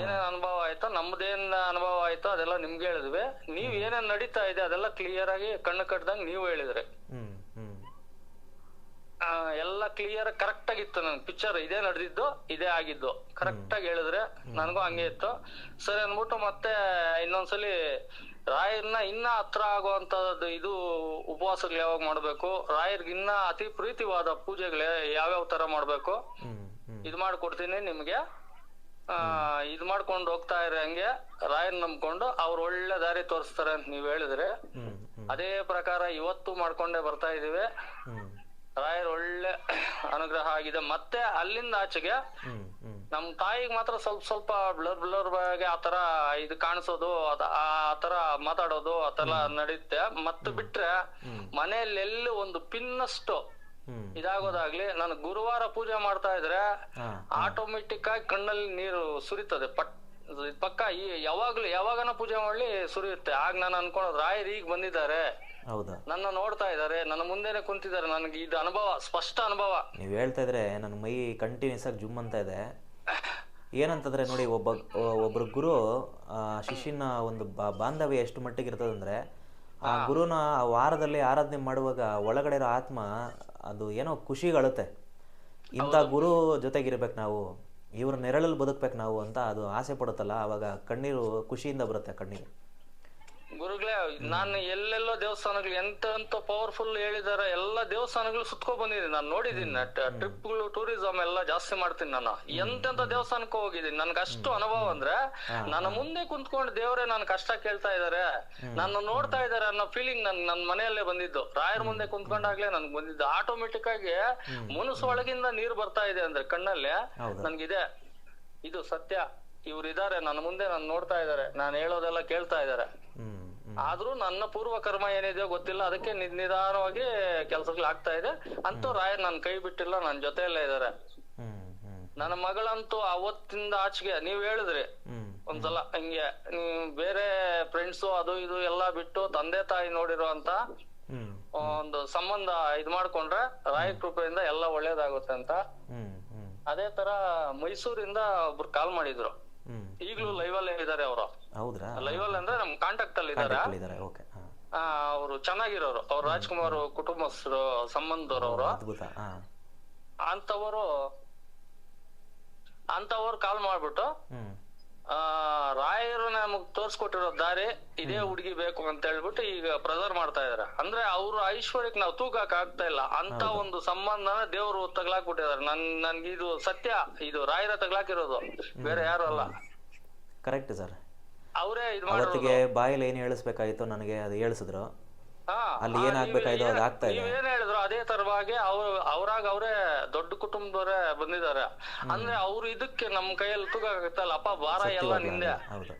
ಏನೇನ್ ಅನುಭವ ಆಯ್ತೋ ನಮ್ದೇನ್ ಅನುಭವ ಆಯ್ತೋ ಅದೆಲ್ಲ ನಿಮ್ಗೆ ಹೇಳಿದ್ವಿ. ನೀವ್ ಏನೇನ್ ನಡೀತಾ ಇದೆ ಅದೆಲ್ಲ ಕ್ಲಿಯರ್ ಆಗಿ ಕಣ್ಣು ಕಟ್ಟದಂಗ್ ನೀವು ಹೇಳಿದ್ರೆ. ಎಲ್ಲ ಕ್ಲಿಯರ್ ಕರೆಕ್ಟ್ ಆಗಿತ್ತು ನನ್ ಪಿಕ್ಚರ್ ಇದೇ ನಡೆದಿದ್ದು ಇದೇ ಆಗಿದ್ದು. ಕರೆಕ್ಟ್ ಆಗಿ ಹೇಳಿದ್ರೆ ನನಗೂ ಹಂಗೆ ಇತ್ತು. ಸರಿ ಅನ್ಬಿಟ್ಟು ಮತ್ತೆ ಇನ್ನೊಂದ್ಸಲಿ ರಾಯರ್ನ ಇನ್ನ ಹತ್ರ ಆಗುವಂತದ್ದು ಇದು ಉಪವಾಸಗಳು ಯಾವಾಗ ಮಾಡ್ಬೇಕು? ರಾಯರ್ಗೆ ಇನ್ನ ಅತಿ ಪ್ರೀತಿವಾದ ಪೂಜೆಗಳು ಯಾವ್ಯಾವ ತರ ಮಾಡ್ಬೇಕು? ಇದ್ ಮಾಡ್ಕೊಡ್ತೀನಿ ನಿಮ್ಗೆ. ಆ ಇದ್ ಮಾಡ್ಕೊಂಡು ಹೋಗ್ತಾ ಇರ ಹಂಗೆ. ರಾಯರ್ ನಂಬ್ಕೊಂಡು ಅವ್ರ ಒಳ್ಳೆ ದಾರಿ ತೋರಿಸ್ತಾರೆ ಅಂತ ನೀವ್ ಹೇಳಿದ್ರೆ. ಅದೇ ಪ್ರಕಾರ ಇವತ್ತು ಮಾಡ್ಕೊಂಡೇ ಬರ್ತಾ ಇದೀವಿ ರಾಯರ್ ಒಳ್ಳೆ ಅನುಗ್ರಹ ಆಗಿದೆ. ಮತ್ತೆ ಅಲ್ಲಿಂದ ಆಚೆಗೆ ನಮ್ ತಾಯಿಗ್ ಮಾತ್ರ ಸ್ವಲ್ಪ ಸ್ವಲ್ಪ ಬ್ಲರ್ ಬ್ಲರ್ ಬಗ್ಗೆ ಆತರ ಇದು ಕಾಣಿಸೋದು ಆತರ ಮಾತಾಡೋದು ಆತರ ನಡೆಯುತ್ತೆ ಮತ್ತೆ ಬಿಟ್ರೆ ಮನೆಯಲ್ಲಿ ಎಲ್ಲಿ ಒಂದು ಪಿನ್ನಷ್ಟು ಇದಾಗೋದಾಗ್ಲಿ ನಾನು ಗುರುವಾರ ಪೂಜೆ ಮಾಡ್ತಾ ಇದ್ರೆ ಆಟೋಮೆಟಿಕ್ ಆಗಿ ಕಣ್ಣಲ್ಲಿ ನೀರು ಸುರಿತದೆ. ಪಟ್ ಪಕ್ಕ ಈ ಯಾವಾಗ್ಲೂ ಯಾವಾಗನ ಪೂಜೆ ಮಾಡ್ಲಿ ಸುರಿಯುತ್ತೆ. ಆಗ ನಾನು ಅನ್ಕೊಳ್ಳೋದು ರಾಯರ್ ಈಗ ಬಂದಿದ್ದಾರೆ. ಹೌದಾ? ನನ್ನ ನೋಡ್ತಾ ಇದ್ದಾರೆ ನನ್ನ ಮುಂದೆನೆ ಕುಂತಿದ್ದಾರೆ ನನಗೆ ಇದು ಅನುಭವ ಸ್ಪಷ್ಟ ಅನುಭವ. ನೀವು ಹೇಳ್ತಾ ಇದ್ರೆ ನನ್ನ ಮೈ ಕಂಟಿನ್ಯೂಸ್ ಆಗಿ ಜುಮ್ ಅಂತ ಇದೆ. ಏನಂತಂದ್ರೆ ನೋಡಿ ಒಬ್ಬ ಒಬ್ಬರು ಗುರು ಆ, ಶಿಷ್ಯನ ಒಂದು ಬಾ- ಬಾಂಧವ್ಯ ಎಷ್ಟು ಮಟ್ಟಿಗೆ ಇರ್ತದಂದ್ರೆ ಆ ಗುರುನ ಆ ವಾರದಲ್ಲಿ ಆರಾಧನೆ ಮಾಡುವಾಗ ಒಳಗಡೆ ಇರೋ ಆತ್ಮ ಅದು ಏನೋ ಖುಷಿಗಳುತ್ತೆ ಇಂಥ ಗುರು ಜೊತೆಗಿರ್ಬೇಕು ನಾವು ಇವ್ರ ನೆರಳಲ್ಲಿ ಬದುಕ್ಬೇಕು ನಾವು ಅಂತ ಅದು ಆಸೆ ಪಡುತ್ತಲ್ಲ ಅವಾಗ ಕಣ್ಣೀರು ಖುಷಿಯಿಂದ ಬರುತ್ತೆ ಕಣ್ಣೀರು. ಗುರುಗಳೇ ನಾನು ಎಲ್ಲೆಲ್ಲೋ ದೇವಸ್ಥಾನಗಳು ಎಂತ ಎಂತ ಪವರ್ಫುಲ್ ಹೇಳಿದಾರ ಎಲ್ಲ ದೇವಸ್ಥಾನಗಳು ಸುತ್ಕೊ ಬಂದಿದ್ದೀನಿ. ನಾನು ನೋಡಿದ್ದೀನಿ ಟ್ರಿಪ್ಗಳು ಟೂರಿಸಂ ಎಲ್ಲ ಜಾಸ್ತಿ ಮಾಡ್ತೀನಿ ನಾನು. ಎಂತೆಂತ ದೇವಸ್ಥಾನಕ್ಕೆ ಹೋಗಿದ್ದೀನಿ. ನನ್ಗೆ ಅಷ್ಟು ಅನುಭವ ಅಂದ್ರೆ ನನ್ನ ಮುಂದೆ ಕುಂತ್ಕೊಂಡು ದೇವರೇ ನನ್ ಕಷ್ಟ ಕೇಳ್ತಾ ಇದಾರೆ ನನ್ನ ನೋಡ್ತಾ ಇದಾರೆ ಅನ್ನೋ ಫೀಲಿಂಗ್ ನನ್ ನನ್ ಮನೆಯಲ್ಲೇ ಬಂದಿದ್ದು. ರಾಯರ್ ಮುಂದೆ ಕುಂತ್ಕೊಂಡಾಗ್ಲೇ ನನ್ಗೆ ಬಂದಿದ್ದು. ಆಟೋಮೆಟಿಕ್ ಆಗಿ ಮನಸ್ಸು ಒಳಗಿಂದ ನೀರು ಬರ್ತಾ ಇದೆ ಅಂದ್ರೆ ಕಣ್ಣಲ್ಲಿ. ನನ್ಗಿದೆ. ಇದು ಸತ್ಯ. ಇವ್ರು ಇದಾರೆ ನನ್ನ ಮುಂದೆ ನಾನು ನೋಡ್ತಾ ಇದಾರೆ. ನಾನು ಹೇಳೋದೆಲ್ಲ ಕೇಳ್ತಾ ಇದಾರೆ. ಆದ್ರೂ ನನ್ನ ಪೂರ್ವ ಕರ್ಮ ಏನಿದೆಯೋ ಗೊತ್ತಿಲ್ಲ. ಅದಕ್ಕೆ ನಿಧಾನವಾಗಿ ಕೆಲ್ಸಗಳು ಆಗ್ತಾ ಇದೆ. ಅಂತೂ ರಾಯರ್ ನನ್ ಕೈ ಬಿಟ್ಟಿಲ್ಲ ನನ್ ಜೊತೆಯಲ್ಲೇ ಇದಾರೆ ನನ್ನ ಮಗಳಂತೂ ಅವತ್ತಿಂದ ಆಚೆಗೆ ನೀವ್ ಹೇಳಿದ್ರಿ. ಒಂದ್ಸಲ ಹಿಂಗೆ ನೀವ್ ಬೇರೆ ಫ್ರೆಂಡ್ಸು ಅದು ಇದು ಎಲ್ಲಾ ಬಿಟ್ಟು ತಂದೆ ತಾಯಿ ನೋಡಿರೋ ಅಂತ ಒಂದು ಸಂಬಂಧ ಇದ್ ಮಾಡ್ಕೊಂಡ್ರೆ ರಾಯ ಕೃಪೆಯಿಂದ ಎಲ್ಲ ಒಳ್ಳೇದಾಗುತ್ತೆ ಅಂತ. ಅದೇ ತರ ಮೈಸೂರಿಂದ ಒಬ್ರು ಕಾಲ್ ಮಾಡಿದ್ರು. ಈಗ್ಲೂ ಲೈವ್ ಅಲ್ಲೇ ಇದಾರೆ ಅವರು. ಹೌದ್ರಾ? ಲೈವ್ ಅಲ್ಲಿ ಅಂದ್ರೆ ನಮ್ ಕಾಂಟ್ಯಾಕ್ಟ್ ಅಲ್ಲಿ ಇದಾರೆ? ಇದ್ದಾರೆ ಓಕೆ ಅವರು ಚೆನ್ನಾಗಿರೋರು. ಅವ್ರು ರಾಜ್ಕುಮಾರ್ ಕುಟುಂಬಸ್ಥರು ಸಂಬಂಧದವ್ರು ಅವರು. ಅದ್ಭುತ ಅಂತವರು ಅಂತವರು ಅಂತವ್ರು ಕಾಲ್ ಮಾಡ್ಬಿಟ್ಟು ಆ ರಾಯರು ನಮಗ್ ತೋರ್ಸ್ಕೊಟ್ಟಿರೋ ದಾರಿ ಇದೇ ಹುಡುಗಿ ಬೇಕು ಅಂತ ಹೇಳ್ಬಿಟ್ಟು ಈಗ ಪ್ರೆಸರ್ ಮಾಡ್ತಾ ಇದಾರೆ. ಅಂದ್ರೆ ಅವ್ರ ಐಶ್ವರ್ಯಕ್ ನಾವು ತೂಗಕ್ ಆಗ್ತಾ ಇಲ್ಲ. ಅಂತ ಒಂದು ಸಂಬಂಧನ ದೇವ್ರು ತಗ್ಲಾಕ್ಬಿಟ್ಟಿದಾರೆ ನನ್ ನನ್ಗೆ ಇದು ಸತ್ಯ. ಇದು ರಾಯರ ತಗ್ಲಾಕಿರೋದು. ಬೇರೆ ಯಾರು ಅಲ್ಲ. Correct sir. ಅವರೇ ಇದ್ ಅವತ್ತಿಗೆ ಬಾಯಲ್ಲಿ ಏನು ಹೇಳಿಸ್ಬೇಕಾಗಿತ್ತು ನನಗೆ ಅದು ಹೇಳಿಸಿದ್ರು. ಅಲ್ಲಿ ಏನ್ ಅದು ಆಗ್ತಾ ಇದೆ. ಏನ್ ಹೇಳಿದ್ರು ಅದೇ ತರವಾಗಿ ಅವ್ರು ಅವ್ರಾಗ ಅವರೇ ದೊಡ್ಡ ಕುಟುಂಬದವರೇ ಬಂದಿದ್ದಾರೆ. ಅಂದ್ರೆ ಅವ್ರು ಇದಕ್ಕೆ ನಮ್ ಕೈಯಲ್ಲಿ ತೂಗತ್ತಲ್ಲ ಅಪ್ಪ ಭಾರ ಎಲ್ಲ ನಿಂದೆ. ಹೌದು.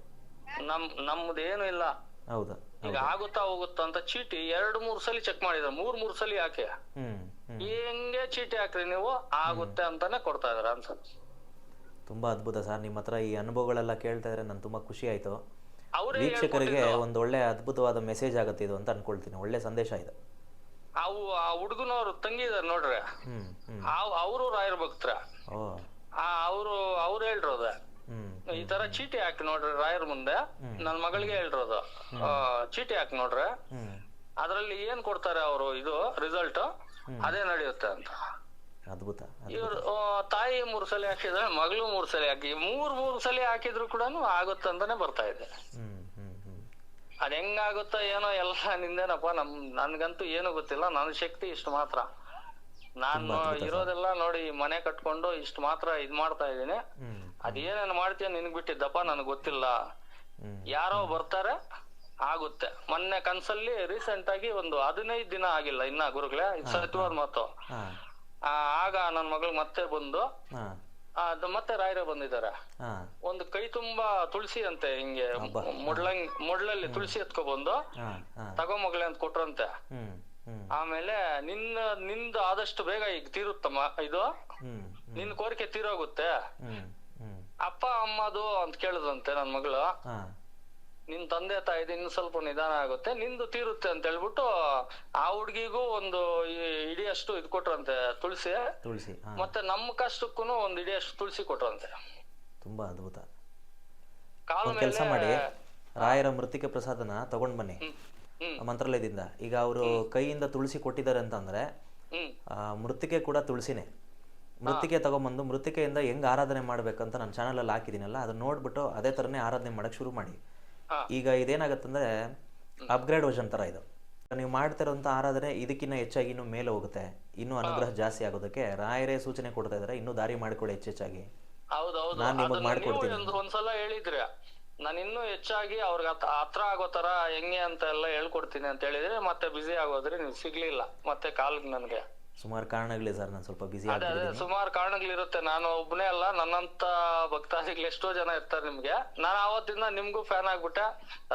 ನಮ್ ನಮ್ದೇನು ಇಲ್ಲ. ಹೌದು ಈಗ ಆಗುತ್ತಾ ಹೋಗುತ್ತಾ ಅಂತ ಚೀಟಿ ಎರಡ್ ಮೂರ್ ಸಲಿ ಚೆಕ್ ಮಾಡಿದ್ರು. ಮೂರ್ ಮೂರ್ ಸಲಿ ಯಾಕೆ? ಹೆಂಗೆ ಚೀಟಿ ಹಾಕ್ರಿ ನೀವು? ಆಗುತ್ತೆ ಅಂತಾನೆ ಕೊಡ್ತಾ ಇದಾರೆ ಅಂತ ತುಂಬಾ ಅದ್ಭುತ ಸರ್. ನಿಮ್ಮ ಹತ್ರ ಈ ಅನುಭವಗಳೆಲ್ಲ ಕೇಳ್ತಾ ಇದ್ರೆ ನನ್ ತುಂಬಾ ಖುಷಿ ಆಯ್ತು. ವೀಕ್ಷಕರಿಗೆ ಒಂದು ಒಳ್ಳೆ ಅದ್ಭುತವಾದ ಮೆಸೇಜ್ ಆಗುತ್ತೆ ಇದು ಅಂತ ಅನ್ಕೊಳ್ತೀನಿ. ಒಳ್ಳೆ ಸಂದೇಶ ಇದು. ಅವು ಆ ಹುಡುಗನವ್ರು ತಂಗಿ ಇದಾರೆ ನೋಡ್ರಿ. ಅವರು ರಾಯರ್ ಭಕ್ತರ ಅವರು ಆ ಅವ್ರು ಅವ್ರು ಹೇಳ್ರೋದ ಈ ತರ ಚೀಟಿ ಹಾಕಿ ನೋಡ್ರಿ ರಾಯರ್ ಮುಂದೆ. ನನ್ ಮಗಳಿಗೆ ಹೇಳ್ರೋದು ಆ, ಚೀಟಿ ಹಾಕಿ ನೋಡ್ರಿ. ಅದ್ರಲ್ಲಿ ಏನ್ ಕೊಡ್ತಾರೆ ಅವರು ಇದು ರಿಸಲ್ಟ್ ಅದೇ ನಡೆಯುತ್ತೆ ಅಂತ. ಅದ್ಭುತ ಇವರು ತಾಯಿ ಮೂರ್ ಸಲ ಹಾಕಿದ್ರೆ ಮಗಳು ಮೂರ್ ಸಲ ಹಾಕಿ ಮೂರ್ ಮೂರ್ ಸಲ ಹಾಕಿದ್ರು ಕೂಡ ಆಗುತ್ತೆ ಅಂತಾನೆ ಬರ್ತಾ ಇದೆ. ಅದ್ ಹೆಂಗಾಗುತ್ತೋ ಏನೋ ಎಲ್ಲ ನಿಂದೇನಪ್ಪ ನಮ್ ನನ್ಗಂತೂ ಏನು ಗೊತ್ತಿಲ್ಲ ನನ್ನ ಶಕ್ತಿ ಇಷ್ಟು ಮಾತ್ರ. ನಾನು ಇರೋದೆಲ್ಲ ನೋಡಿ ಮನೆ ಕಟ್ಕೊಂಡು ಇಷ್ಟು ಮಾತ್ರ ಇದ್ ಮಾಡ್ತಾ ಇದ್ದೀನಿ. ಅದೇನೇನ್ ಮಾಡ್ತೀಯ ನಿನ್ಗ್ ಬಿಟ್ಟಿದ್ದಪ್ಪ ನನ್ಗ್ ಗೊತ್ತಿಲ್ಲ. ಯಾರೋ ಬರ್ತಾರೆ ಆಗುತ್ತೆ. ಮೊನ್ನೆ ಕನ್ಸಲ್ಲಿ ರೀಸೆಂಟ್ ಆಗಿ ಒಂದು ಹದಿನೈದು ದಿನ ಆಗಿಲ್ಲ ಇನ್ನ ಗುರುಗಳೇ ಇದು ಸತ್ಯವಾದ ಮಾತು. ಆಗ ನನ್ ಮಗಳು ಮತ್ತೆ ಬಂದು ಅದು ಮತ್ತೆ ರಾಯರ ಬಂದಿದ್ದಾರೆ ಒಂದು ಕೈ ತುಂಬಾ ತುಳಸಿ ಅಂತೆ ಹಿಂಗೆ ಮೊಡ್ಲಂಗ್ ಮೊಡ್ಲಲ್ಲಿ ತುಳಸಿ ಎತ್ಕೊ ಬಂದು ತಗೋ ಮಗಳೇ ಅಂತ ಕೊಟ್ರಂತೆ. ಆಮೇಲೆ ನಿನ್ನ ನಿಂದ ಆದಷ್ಟು ಬೇಗ ಈಗ ತೀರುತ್ತಮ್ಮ ಇದು. ನಿನ್ ಕೋರಿಕೆ ತೀರೋಗುತ್ತೆ. ಅಪ್ಪ ಅಮ್ಮದು ಅಂತ ಕೇಳಿದ್ರಂತೆ ನನ್ ಮಗಳು. ನಿನ್ ತಂದೆ ತಾಯಿದು ಇನ್ನು ಸ್ವಲ್ಪ ನಿಧಾನ ಆಗುತ್ತೆ ನಿಂದು ತೀರುತ್ತೆ ಅಂತ ಹೇಳ್ಬಿಟ್ಟು ಆ ಹುಡ್ಗಿಗೂ ಒಂದು ಇಡಿಯಷ್ಟು ಇದು ಕೊಟ್ರಂತೆ ತುಳಸಿ. ತುಳಸಿ ಮತ್ತೆ ನಮ್ಮ ಕಷ್ಟಕ್ಕೂ ಒಂದು ಇಡಿಯಷ್ಟು ತುಳಸಿ ಕೊಟ್ರಂತೆ. ತುಂಬಾ ಅದ್ಭುತ. ಕಾಲ ಕೆಲಸ ಮಾಡಿ ರಾಯರ ಮೃತಿಕೆ ಪ್ರಸಾದನ ತಗೊಂಡ್ ಬನ್ನಿ. ಮಂತ್ರಾಲಯದಿಂದ. ಈಗ ಅವರು ಕೈಯಿಂದ ತುಳಸಿ ಕೊಟ್ಟಿದ್ದಾರೆ ಅಂತಂದ್ರೆ ಮೃತಿಕೆ ಕೂಡ ತುಳಸಿನೇ. ಮೃತ್ತಿಕೆ ತಗೊಂಬಂದು ಮೃತಿಕೆಯಿಂದ ಹೆಂಗ್ ಆರಾಧನೆ ಮಾಡ್ಬೇಕಂತ ನನ್ನ ಚಾನಲಲ್ಲಿ ಹಾಕಿದ್ದೀನಲ್ಲ ಅದನ್ನ ನೋಡ್ಬಿಟ್ಟು ಅದೇ ತರನೇ ಆರಾಧನೆ ಮಾಡಕ್ ಶುರು ಮಾಡಿ. ಈಗ ಇದೇನಾಗತ್ತಂದ್ರೆ ಅಪ್ಗ್ರೇಡ್ ವರ್ಷನ್ ತರ ಇದು. ನೀವು ಮಾಡ್ತಿರೋಂಥ ಆರಾಧನೆ ಇದಕ್ಕಿಂತ ಹೆಚ್ಚಾಗಿ ಇನ್ನೂ ಮೇಲೆ ಹೋಗುತ್ತೆ. ಇನ್ನೂ ಅನುಗ್ರಹ ಜಾಸ್ತಿ ಆಗೋದಕ್ಕೆ ರಾಯರೇ ಸೂಚನೆ ಕೊಡ್ತಾ ಇದಾರೆ ಇನ್ನೂ ದಾರಿ ಮಾಡ್ಕೊಳ್ಳಿ ಹೆಚ್ಚೆಚ್ಚಾಗಿ ನಾನ್ ನಿಮಗ್ ಮಾಡ್ಕೊಡ್ತೀನಿ. ಒಂದ್- ಒಂದ್ಸಲ ಹೇಳಿದ್ರೆ ನಾನು ಇನ್ನೂ ಹೆಚ್ಚಾಗಿ ಅವ್ರಿಗೆ ಹತ್ರ ಹತ್ರ ಆಗೋ ತರ ಹೆಂಗೆ ಅಂತ ಎಲ್ಲ ಹೇಳ್ಕೊಡ್ತೀನಿ ಅಂತ ಹೇಳಿದ್ರೆ ಮತ್ತೆ ಬಿಸಿ ಆಗೋದ್ರೆ ನೀವು ಸಿಗ್ಲಿಲ್ಲ. ಮತ್ತೆ ಕಾಲ್ ನನ್ಗೆ. ಸುಮಾರು ಕಾರಣಗಳಿದೆ ಸರ್ ನಾನು ಸ್ವಲ್ಪ ಬಿಸಿ ಸುಮಾರು ಕಾರಣಗಳಿರುತ್ತೆ. ನಾನು ಒಬ್ಬನೇ ಅಲ್ಲ ನನ್ನಂತ ಭಕ್ತಾದಿಗಳು ಎಷ್ಟೋ ಜನ ಇರ್ತಾರೆ ನಿಮ್ಗೆ. ನಾನು ಅವತ್ತಿಂದ ನಿಮ್ಗೂ ಫ್ಯಾನ್ ಆಗ್ಬಿಟ್ಟೆ.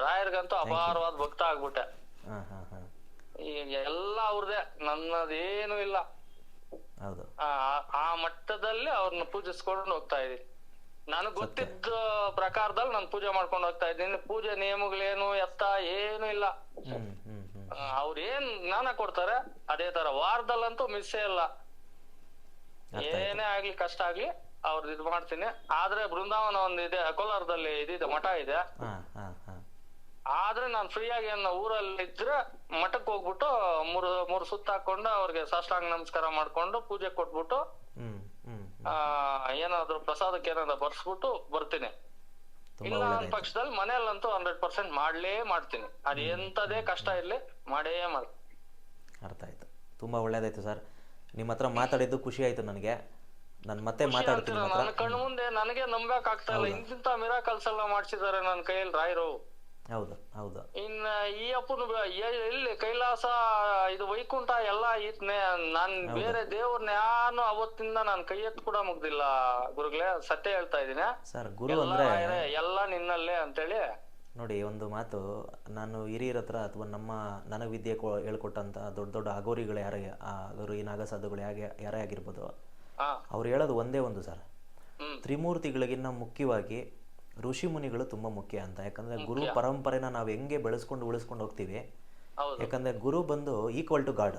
ರಾಯರ್ಗಂತೂ ಅಪಾರವಾದ ಭಕ್ತ ಆಗ್ಬಿಟ್ಟೆ. ಎಲ್ಲ ಅವ್ರದೇ ನನ್ನದೇನು ಇಲ್ಲ. ಹೌದು. ಆ ಮಟ್ಟದಲ್ಲಿ ಅವ್ರನ್ನ ಪೂಜಿಸ್ಕೊಂಡು ಹೋಗ್ತಾ ಇದೀನಿ ನನಗ್ ಗೊತ್ತಿದ್ದ ಪ್ರಕಾರದಲ್ಲಿ ನಾನು ಪೂಜೆ ಮಾಡ್ಕೊಂಡು ಹೋಗ್ತಾ ಇದ್ದೀನಿ. ಪೂಜೆ ನಿಯಮಗಳೇನು ಎತ್ತ ಏನು ಇಲ್ಲ. ಅವ್ರ್ ಏನ್ ಜ್ಞಾನ ಕೊಡ್ತಾರೆ ಅದೇ ತರ ವಾರದಲ್ಲಂತೂ ಮಿಸ್ಸೇ ಇಲ್ಲ. ಏನೇ ಆಗ್ಲಿ ಕಷ್ಟ ಆಗ್ಲಿ ಅವ್ರದ್ದು ಇದು ಮಾಡ್ತೀನಿ. ಆದ್ರೆ ಬೃಂದಾವನ ಒಂದ್ ಇದೆ ಕೋಲಾರದಲ್ಲಿ ಇದಿದೆ ಮಠ ಇದೆ. ಆದ್ರೆ ನಾನ್ ಫ್ರೀ ಆಗಿ ಏನ ಊರಲ್ಲಿ ಇದ್ರೆ ಮಠಕ್ ಹೋಗ್ಬಿಟ್ಟು ಮೂರು ಮೂರು ಸುತ್ತ ಹಾಕೊಂಡು ಅವ್ರಿಗೆ ಸಾಷ್ಟಾಂಗ ನಮಸ್ಕಾರ ಮಾಡ್ಕೊಂಡು ಪೂಜೆ ಕೊಟ್ಬಿಟ್ಟು ಆ ಏನಾದ್ರು ಪ್ರಸಾದಕ್ಕೆ ಏನಾದ್ರು ಬರ್ಸ್ಬಿಟ್ಟು ಬರ್ತೀನಿ. ಇಲ್ಲ ಅಂದ ಪಕ್ಷದಲ್ಲಿ ಮನೆಯಲ್ಲಂತೂ ಹಂಡ್ರೆಡ್ ಪರ್ಸೆಂಟ್ ಮಾಡ್ಲೇ ಮಾಡ್ತೀನಿ. ಅದ್ ಎಂತದೇ ಕಷ್ಟ ಇರ್ಲಿ ಮಾಡೇ ಮಾಡ್ತೀನಿ ಅರ್ಥ ಆಯ್ತು. ತುಂಬ ಒಳ್ಳೇದಾಯ್ತು ಸರ್. ನಿಮ್ಮ ಹತ್ರ ಮಾತಾಡಿದ್ದು ಖುಷಿ ಆಯ್ತು ನನಗೆ. ನಾನು ಮತ್ತೆ ಮಾತಾಡ್ತೀನಿ ನನ್ನ ಕಣ್ಣು ಮುಂದೆ ನನಗೆ ನಂಬಕ್ ಆಗ್ತಾ ಇಲ್ಲ ಇಂತಿಂತ ಮಿರಾಕಲ್ಸ್ ಎಲ್ಲ ಮಾಡ್ಸಿದ್ದಾರೆ ನನ್ನ ಕೈಯಲ್ಲಿ ರಾಯರು ಹೌದು ಹೌದು. ಇನ್ನ ಈ ಅಪ್ಪನ ಎಲ್ಲಿ ಕೈಲಾಸ ಇದು ವೈಕುಂಠ ಎಲ್ಲ ಇತ್ನೆ ನಾನ್ ಬೇರೆ ದೇವ್ರನ್ನ ಯಾನು ಅವತ್ತಿಂದ ನಾನ್ ಕೈ ಎತ್ತು ಕೂಡ ಮುಗ್ದಿಲ್ಲ ಗುರುಗಳೇ. ಸತ್ಯ ಹೇಳ್ತಾ ಇದೀನಿ ಸರ್ ಗುರು ಅಂದ್ರೆ ಎಲ್ಲ ನಿನ್ನಲ್ಲೇ ಅಂತೇಳಿ. ನೋಡಿ ಒಂದು ಮಾತು. ನಾನು ಹಿರಿಯರ ಹತ್ರ ಅಥವಾ ನಮ್ಮ ನನಗೆ ವಿದ್ಯೆ ಹೇಳ್ಕೊಟ್ಟಂತ ದೊಡ್ಡ ದೊಡ್ಡ ಅಗೋರಿಗಳು ಯಾರ ಆ ಅಗೋರಿ ನಾಗಸಾಧುಗಳು ಯಾಗೆ ಯಾರೇ ಆಗಿರ್ಬೋದು. ಅವ್ರು ಹೇಳೋದು ಒಂದೇ ಒಂದು ಸರ್. ತ್ರಿಮೂರ್ತಿಗಳಿಗಿನ್ನ ಮುಖ್ಯವಾಗಿ ಋಷಿ ಮುನಿಗಳು ತುಂಬಾ ಮುಖ್ಯ ಅಂತ. ಯಾಕಂದ್ರೆ ಗುರು ಪರಂಪರೆನ ನಾವು ಹೆಂಗೆ ಬೆಳೆಸ್ಕೊಂಡು ಉಳಿಸ್ಕೊಂಡು ಹೋಗ್ತೀವಿ ಯಾಕಂದ್ರೆ ಗುರು ಬಂದು ಈಕ್ವಲ್ ಟು ಗಾಡ್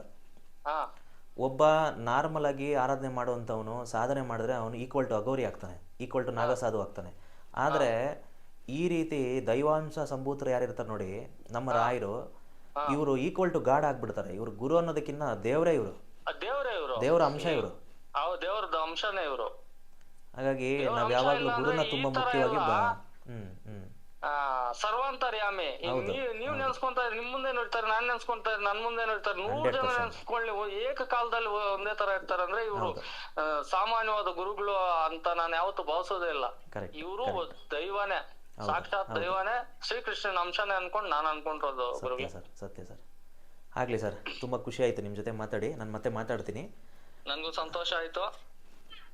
ಒಬ್ಬ ನಾರ್ಮಲ್ ಆಗಿ ಆರಾಧನೆ ಮಾಡುವಂಥವನು ಸಾಧನೆ ಮಾಡಿದ್ರೆ ಅವನು ಈಕ್ವಲ್ ಟು ಅಗೌರಿ ಆಗ್ತಾನೆ ಈಕ್ವಲ್ ಟು ನಾಗಸಾಧು ಆಗ್ತಾನೆ. ಆದರೆ ಈ ರೀತಿ ದೈವಾಂಶ ಸಂಭೂತರು ಯಾರಿರ್ತಾರೆ ನೋಡಿ ನಮ್ಮ ರಾಯರು ಇವರು ಈಕ್ವಲ್ ಟು ಗಾಡ್ ಆಗ್ಬಿಡ್ತಾರೆ. ಇವರು ಗುರು ಅನ್ನೋದಕ್ಕಿಂತ ದೇವರೇ ಇವರು. ದೇವ್ರೇ ಅಂಶ ಇವರು. ದೇವ್ರದ ಅಂಶನೇ ಇವ್ರು. ಹಾಗಾಗಿ ನಾವು ಯಾವಾಗಲೂ ಗುರುನ ತುಂಬ ಮುಖ್ಯವಾಗಿ ಬಾ ಹ್ಮ್ ಹ್ಮ್. ಸರ್ವಾಂತರ್ಯಾಮಿ ನೀವ್ ನೆನ್ಸ್ಕೊಂತ ಇದ್ರಿ, ನಿಮ್ ಮುಂದೆ ನೋಡ್ತಾರೆ ನಾನ್ ನೆನ್ಸ್ಕೊಂತ ಇದ್ರಿ, ನನ್ ಮುಂದೆ ನೋಡ್ತಾರೆ. ನೂರ್ ಜನ ನೆನ್ಸ್ಕೊಳ್ಳಿ ಏಕಕಾಲದಲ್ಲಿ ಒಂದೇ ತರ ಇರ್ತಾರೆ ಅಂದ್ರೆ ಇವರು ಸಾಮಾನ್ಯವಾದ ಗುರುಗಳು ಅಂತ ನಾನು ಯಾವತ್ತೂ ಭಾವಿಸೋದೇ ಇಲ್ಲ. ಇವರು ದೈವನೇ. ಸಾಕ್ಷಾತ್ ದೈವನೇ. ಶ್ರೀಕೃಷ್ಣನ ಅಂಶನೇ ಅನ್ಕೊಂಡು ನಾನ್ ಅನ್ಕೊಂಡಿರೋದು ಗುರುಗಳು. ಸರ್ ಸತ್ಯ ಸರ್. ಆಗ್ಲಿ ಸರ್ ತುಂಬಾ ಖುಷಿ ಆಯ್ತು ನಿಮ್ ಜೊತೆ ಮಾತಾಡಿ. ನಾನು ಮತ್ತೆ ಮಾತಾಡ್ತೀನಿ. ನನಗೂ ಸಂತೋಷ ಆಯ್ತು.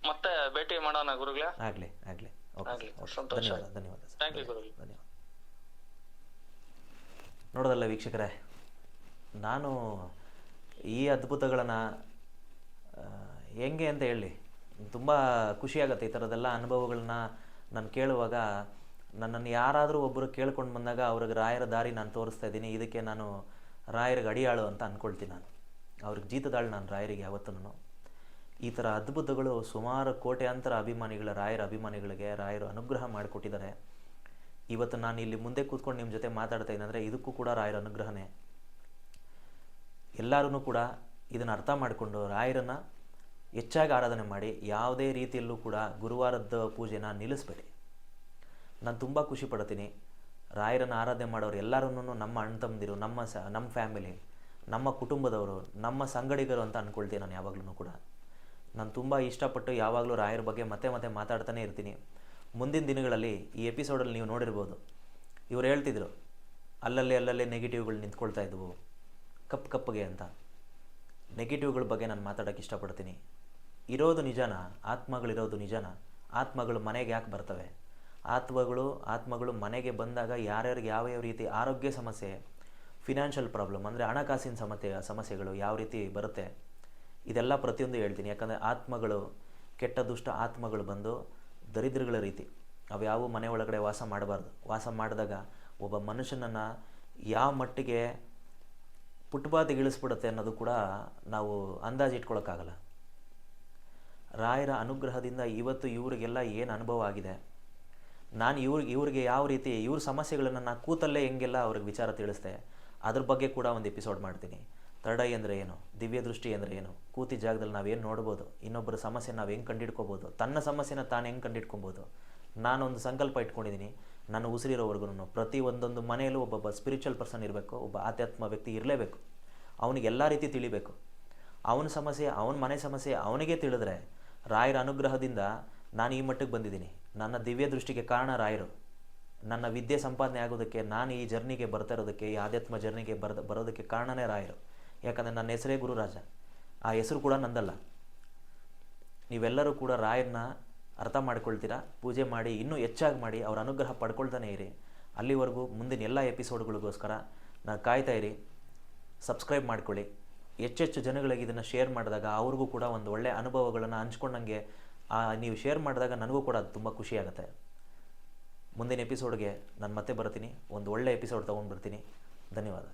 ಮತ್ತೆ ಭೇಟಿ ಮಾಡೋಣ ಗುರುಗಳೇ. ಆಗಲಿ ಆಗಲಿ. ಓಕೆ ಧನ್ಯವಾದ ಧನ್ಯವಾದ ನೋಡೋದಲ್ಲ ವೀಕ್ಷಕರೇ ನಾನು ಈ ಅದ್ಭುತಗಳನ್ನು ಹೆಂಗೆ ಅಂತ ಹೇಳಿ ತುಂಬ ಖುಷಿಯಾಗುತ್ತೆ ಈ ಥರದ್ದೆಲ್ಲ ಅನುಭವಗಳನ್ನ ನಾನು ಕೇಳುವಾಗ ನನ್ನನ್ನು ಯಾರಾದರೂ ಒಬ್ಬರು ಕೇಳ್ಕೊಂಡು ಬಂದಾಗ ಅವ್ರಿಗೆ ರಾಯರ ದಾರಿ ನಾನು ತೋರಿಸ್ತಾ ಇದ್ದೀನಿ ಇದಕ್ಕೆ ನಾನು ರಾಯರಿಗೆ ಅಡಿಯಾಳು ಅಂತ ಅಂದ್ಕೊಳ್ತೀನಿ ನಾನು. ಅವ್ರಿಗೆ ಜೀತದಾಳು ನಾನು ರಾಯರಿಗೆ ಯಾವತ್ತೂ ಈ ಥರ ಅದ್ಭುತಗಳು ಸುಮಾರು ಕೋಟ್ಯಾಂತರ ಅಭಿಮಾನಿಗಳ, ರಾಯರ ಅಭಿಮಾನಿಗಳಿಗೆ ರಾಯರು ಅನುಗ್ರಹ ಮಾಡಿಕೊಟ್ಟಿದ್ದಾರೆ ಇವತ್ತು ನಾನು ಇಲ್ಲಿ ಮುಂದೆ ಕೂತ್ಕೊಂಡು ನಿಮ್ಮ ಜೊತೆ ಮಾತಾಡ್ತಾ ಇದ್ದೀನಿ ಇದಕ್ಕೂ ಕೂಡ ರಾಯರ ಅನುಗ್ರಹನೇ. ಎಲ್ಲರೂ ಕೂಡ ಇದನ್ನು ಅರ್ಥ ಮಾಡಿಕೊಂಡು ರಾಯರನ್ನು ಹೆಚ್ಚಾಗಿ ಆರಾಧನೆ ಮಾಡಿ ಯಾವುದೇ ರೀತಿಯಲ್ಲೂ ಕೂಡ ಗುರುವಾರದ ಪೂಜೆನ ನಿಲ್ಲಿಸ್ಬೇಡಿ. ನಾನು ತುಂಬ ಖುಷಿ ಪಡ್ತೀನಿ. ರಾಯರನ್ನು ಆರಾಧನೆ ಮಾಡೋರು ಎಲ್ಲರೂ ನಮ್ಮ ಅಣ್ಣ ತಮ್ಮದಿರು ನಮ್ಮ ಸ, ನಮ್ಮ ಫ್ಯಾಮಿಲಿ, ನಮ್ಮ ಕುಟುಂಬದವರು, ನಮ್ಮ ಸಂಗಡಿಗರು ಅಂತ ಅಂದ್ಕೊಳ್ತೀನಿ ನಾನು ಯಾವಾಗಲೂ ಕೂಡ. ನಾನು ತುಂಬ ಇಷ್ಟಪಟ್ಟು ಯಾವಾಗಲೂ ರಾಯರ ಬಗ್ಗೆ ಮತ್ತೆ ಮತ್ತೆ ಮಾತಾಡ್ತಾನೆ ಇರ್ತೀನಿ. ಮುಂದಿನ ದಿನಗಳಲ್ಲಿ ಈ ಎಪಿಸೋಡಲ್ಲಿ ನೀವು ನೋಡಿರ್ಬೋದು. ಇವ್ರು ಹೇಳ್ತಿದ್ರು, ಅಲ್ಲಲ್ಲಿ ಅಲ್ಲಲ್ಲಿ ನೆಗೆಟಿವ್ಗಳು ನಿಂತ್ಕೊಳ್ತಾ ಇದ್ವು. ಕಪ್ ಕಪ್ಪಗೆ ಅಂತ. ನೆಗೆಟಿವ್ಗಳ ಬಗ್ಗೆ ನಾನು ಮಾತಾಡೋಕ್ಕೆ ಇಷ್ಟಪಡ್ತೀನಿ. ಇರೋದು ನಿಜಾನ ಆತ್ಮಗಳಿರೋದು ನಿಜಾನ. ಆತ್ಮಗಳು ಮನೆಗೆ ಯಾಕೆ ಬರ್ತವೆ? ಆತ್ಮಗಳು ಆತ್ಮಗಳು ಮನೆಗೆ ಬಂದಾಗ ಯಾರ್ಯಾರಿಗೆ ಯಾವ ಯಾವ ರೀತಿ ಆರೋಗ್ಯ ಸಮಸ್ಯೆ ಫಿನಾನ್ಷಿಯಲ್ ಪ್ರಾಬ್ಲಮ್ ಅಂದರೆ ಹಣಕಾಸಿನ ಸಮಸ್ಯೆ, ಸಮಸ್ಯೆಗಳು ಯಾವ ರೀತಿ ಬರುತ್ತೆ? ಇದೆಲ್ಲ ಪ್ರತಿಯೊಂದು ಹೇಳ್ತೀನಿ. ಯಾಕಂದರೆ ಆತ್ಮಗಳು, ಕೆಟ್ಟ ದುಷ್ಟ ಆತ್ಮಗಳು ಬಂದು ದರಿದ್ರಗಳ ರೀತಿ, ಅವು ಯಾವ ಮನೆ ಒಳಗಡೆ ವಾಸ ಮಾಡಬಾರ್ದು. ವಾಸ ಮಾಡಿದಾಗ ಒಬ್ಬ ಮನುಷ್ಯನನ್ನು ಯಾವ ಮಟ್ಟಿಗೆ ಪುಟ್ಬಾತಿಗಿಳಿಸ್ಬಿಡುತ್ತೆ ಅನ್ನೋದು ಕೂಡ ನಾವು ಅಂದಾಜು ಇಟ್ಕೊಳಕ್ಕಾಗಲ್ಲ. ರಾಯರ ಅನುಗ್ರಹದಿಂದ ಇವತ್ತು ಇವರಿಗೆಲ್ಲ ಏನು ಅನುಭವ ಆಗಿದೆ? ನಾನು ಇವ್ರಿಗೆ ಇವ್ರಿಗೆ ಯಾವ ರೀತಿ, ಇವ್ರ ಸಮಸ್ಯೆಗಳನ್ನು ನಾನು ಕೂತಲ್ಲೇ ಹೆಂಗೆಲ್ಲ ಅವ್ರಿಗೆ ವಿಚಾರ ತಿಳಿಸ್ದೆ, ಅದ್ರ ಬಗ್ಗೆ ಕೂಡ ಒಂದು ಎಪಿಸೋಡ್ ಮಾಡ್ತೀನಿ. ಥರ್ಡ್ ಐ ಅಂದರೆ ಏನು? ದಿವ್ಯ ದೃಷ್ಟಿ ಅಂದರೆ ಏನು? ಕೂತಿ ಜಾಗದಲ್ಲಿ ನಾವೇನು ನೋಡ್ಬೋದು? ಇನ್ನೊಬ್ಬರ ಸಮಸ್ಯೆ ನಾವು ಹೆಂಗೆ ಕಂಡಿಡ್ಕೋಬೋದು? ತನ್ನ ಸಮಸ್ಯೆನ ತಾನು ಹೆಂಗೆ ಕಂಡಿಡ್ಕೊಬೋದು? ನಾನೊಂದು ಸಂಕಲ್ಪ ಇಟ್ಕೊಂಡಿದ್ದೀನಿ ನಾನು ಉಸಿರಿರೋವರೆಗೂ ಪ್ರತಿ ಒಂದೊಂದು ಮನೆಯಲ್ಲೂ ಒಬ್ಬೊಬ್ಬ ಸ್ಪಿರಿಚುವಲ್ ಪರ್ಸನ್ ಇರಬೇಕು, ಒಬ್ಬ ಆಧ್ಯಾತ್ಮ ವ್ಯಕ್ತಿ ಇರಲೇಬೇಕು. ಅವನಿಗೆ ಎಲ್ಲ ರೀತಿ ತಿಳಿಬೇಕು. ಅವನ ಸಮಸ್ಯೆ, ಅವನ ಮನೆ ಸಮಸ್ಯೆ ಅವನಿಗೆ ತಿಳಿದ್ರೆ ರಾಯರ ಅನುಗ್ರಹದಿಂದ ನಾನು ಈ ಮಟ್ಟಕ್ಕೆ ಬಂದಿದ್ದೀನಿ. ನನ್ನ ದಿವ್ಯ ದೃಷ್ಟಿಗೆ ಕಾರಣ ರಾಯರು. ನನ್ನ ವಿದ್ಯೆ ಸಂಪಾದನೆ ಆಗೋದಕ್ಕೆ, ನಾನು ಈ ಜರ್ನಿಗೆ ಬರ್ತಾ ಇರೋದಕ್ಕೆ, ಈ ಆಧ್ಯಾತ್ಮ ಜರ್ನಿಗೆ ಬರದ ಬರೋದಕ್ಕೆ ಕಾರಣನೇ ರಾಯರು. ಯಾಕಂದರೆ ನನ್ನ ಹೆಸರೇ ಗುರುರಾಜ. ಆ ಹೆಸರು ಕೂಡ ನಂದಲ್ಲ. ನೀವೆಲ್ಲರೂ ಕೂಡ ರಾಯರನ್ನ ಅರ್ಥ ಮಾಡ್ಕೊಳ್ತೀರಾ? ಪೂಜೆ ಮಾಡಿ, ಇನ್ನೂ ಹೆಚ್ಚಾಗಿ ಮಾಡಿ, ಅವರ ಅನುಗ್ರಹ ಪಡ್ಕೊಳ್ತಾನೆ ಇರಿ. ಅಲ್ಲಿವರೆಗೂ ಮುಂದಿನ ಎಲ್ಲ ಎಪಿಸೋಡ್ಗಳಿಗೋಸ್ಕರ ನಾನು ಕಾಯ್ತಾ ಇರಿ. ಸಬ್ಸ್ಕ್ರೈಬ್ ಮಾಡ್ಕೊಳ್ಳಿ. ಹೆಚ್ಚೆಚ್ಚು ಜನಗಳಿಗೆ ಇದನ್ನು ಶೇರ್ ಮಾಡಿದಾಗ ಅವ್ರಿಗೂ ಕೂಡ ಒಂದು ಒಳ್ಳೆಯ ಅನುಭವಗಳನ್ನು ಹಂಚ್ಕೊಂಡಂಗೆ ನೀವು ಶೇರ್ ಮಾಡಿದಾಗ ನನಗೂ ಕೂಡ ಅದು ತುಂಬ ಖುಷಿಯಾಗುತ್ತೆ ಮುಂದಿನ ಎಪಿಸೋಡ್ಗೆ ನಾನು ಮತ್ತೆ ಬರ್ತೀನಿ. ಒಂದು ಒಳ್ಳೆಯ ಎಪಿಸೋಡ್ ತೊಗೊಂಡು ಬರ್ತೀನಿ ಧನ್ಯವಾದ.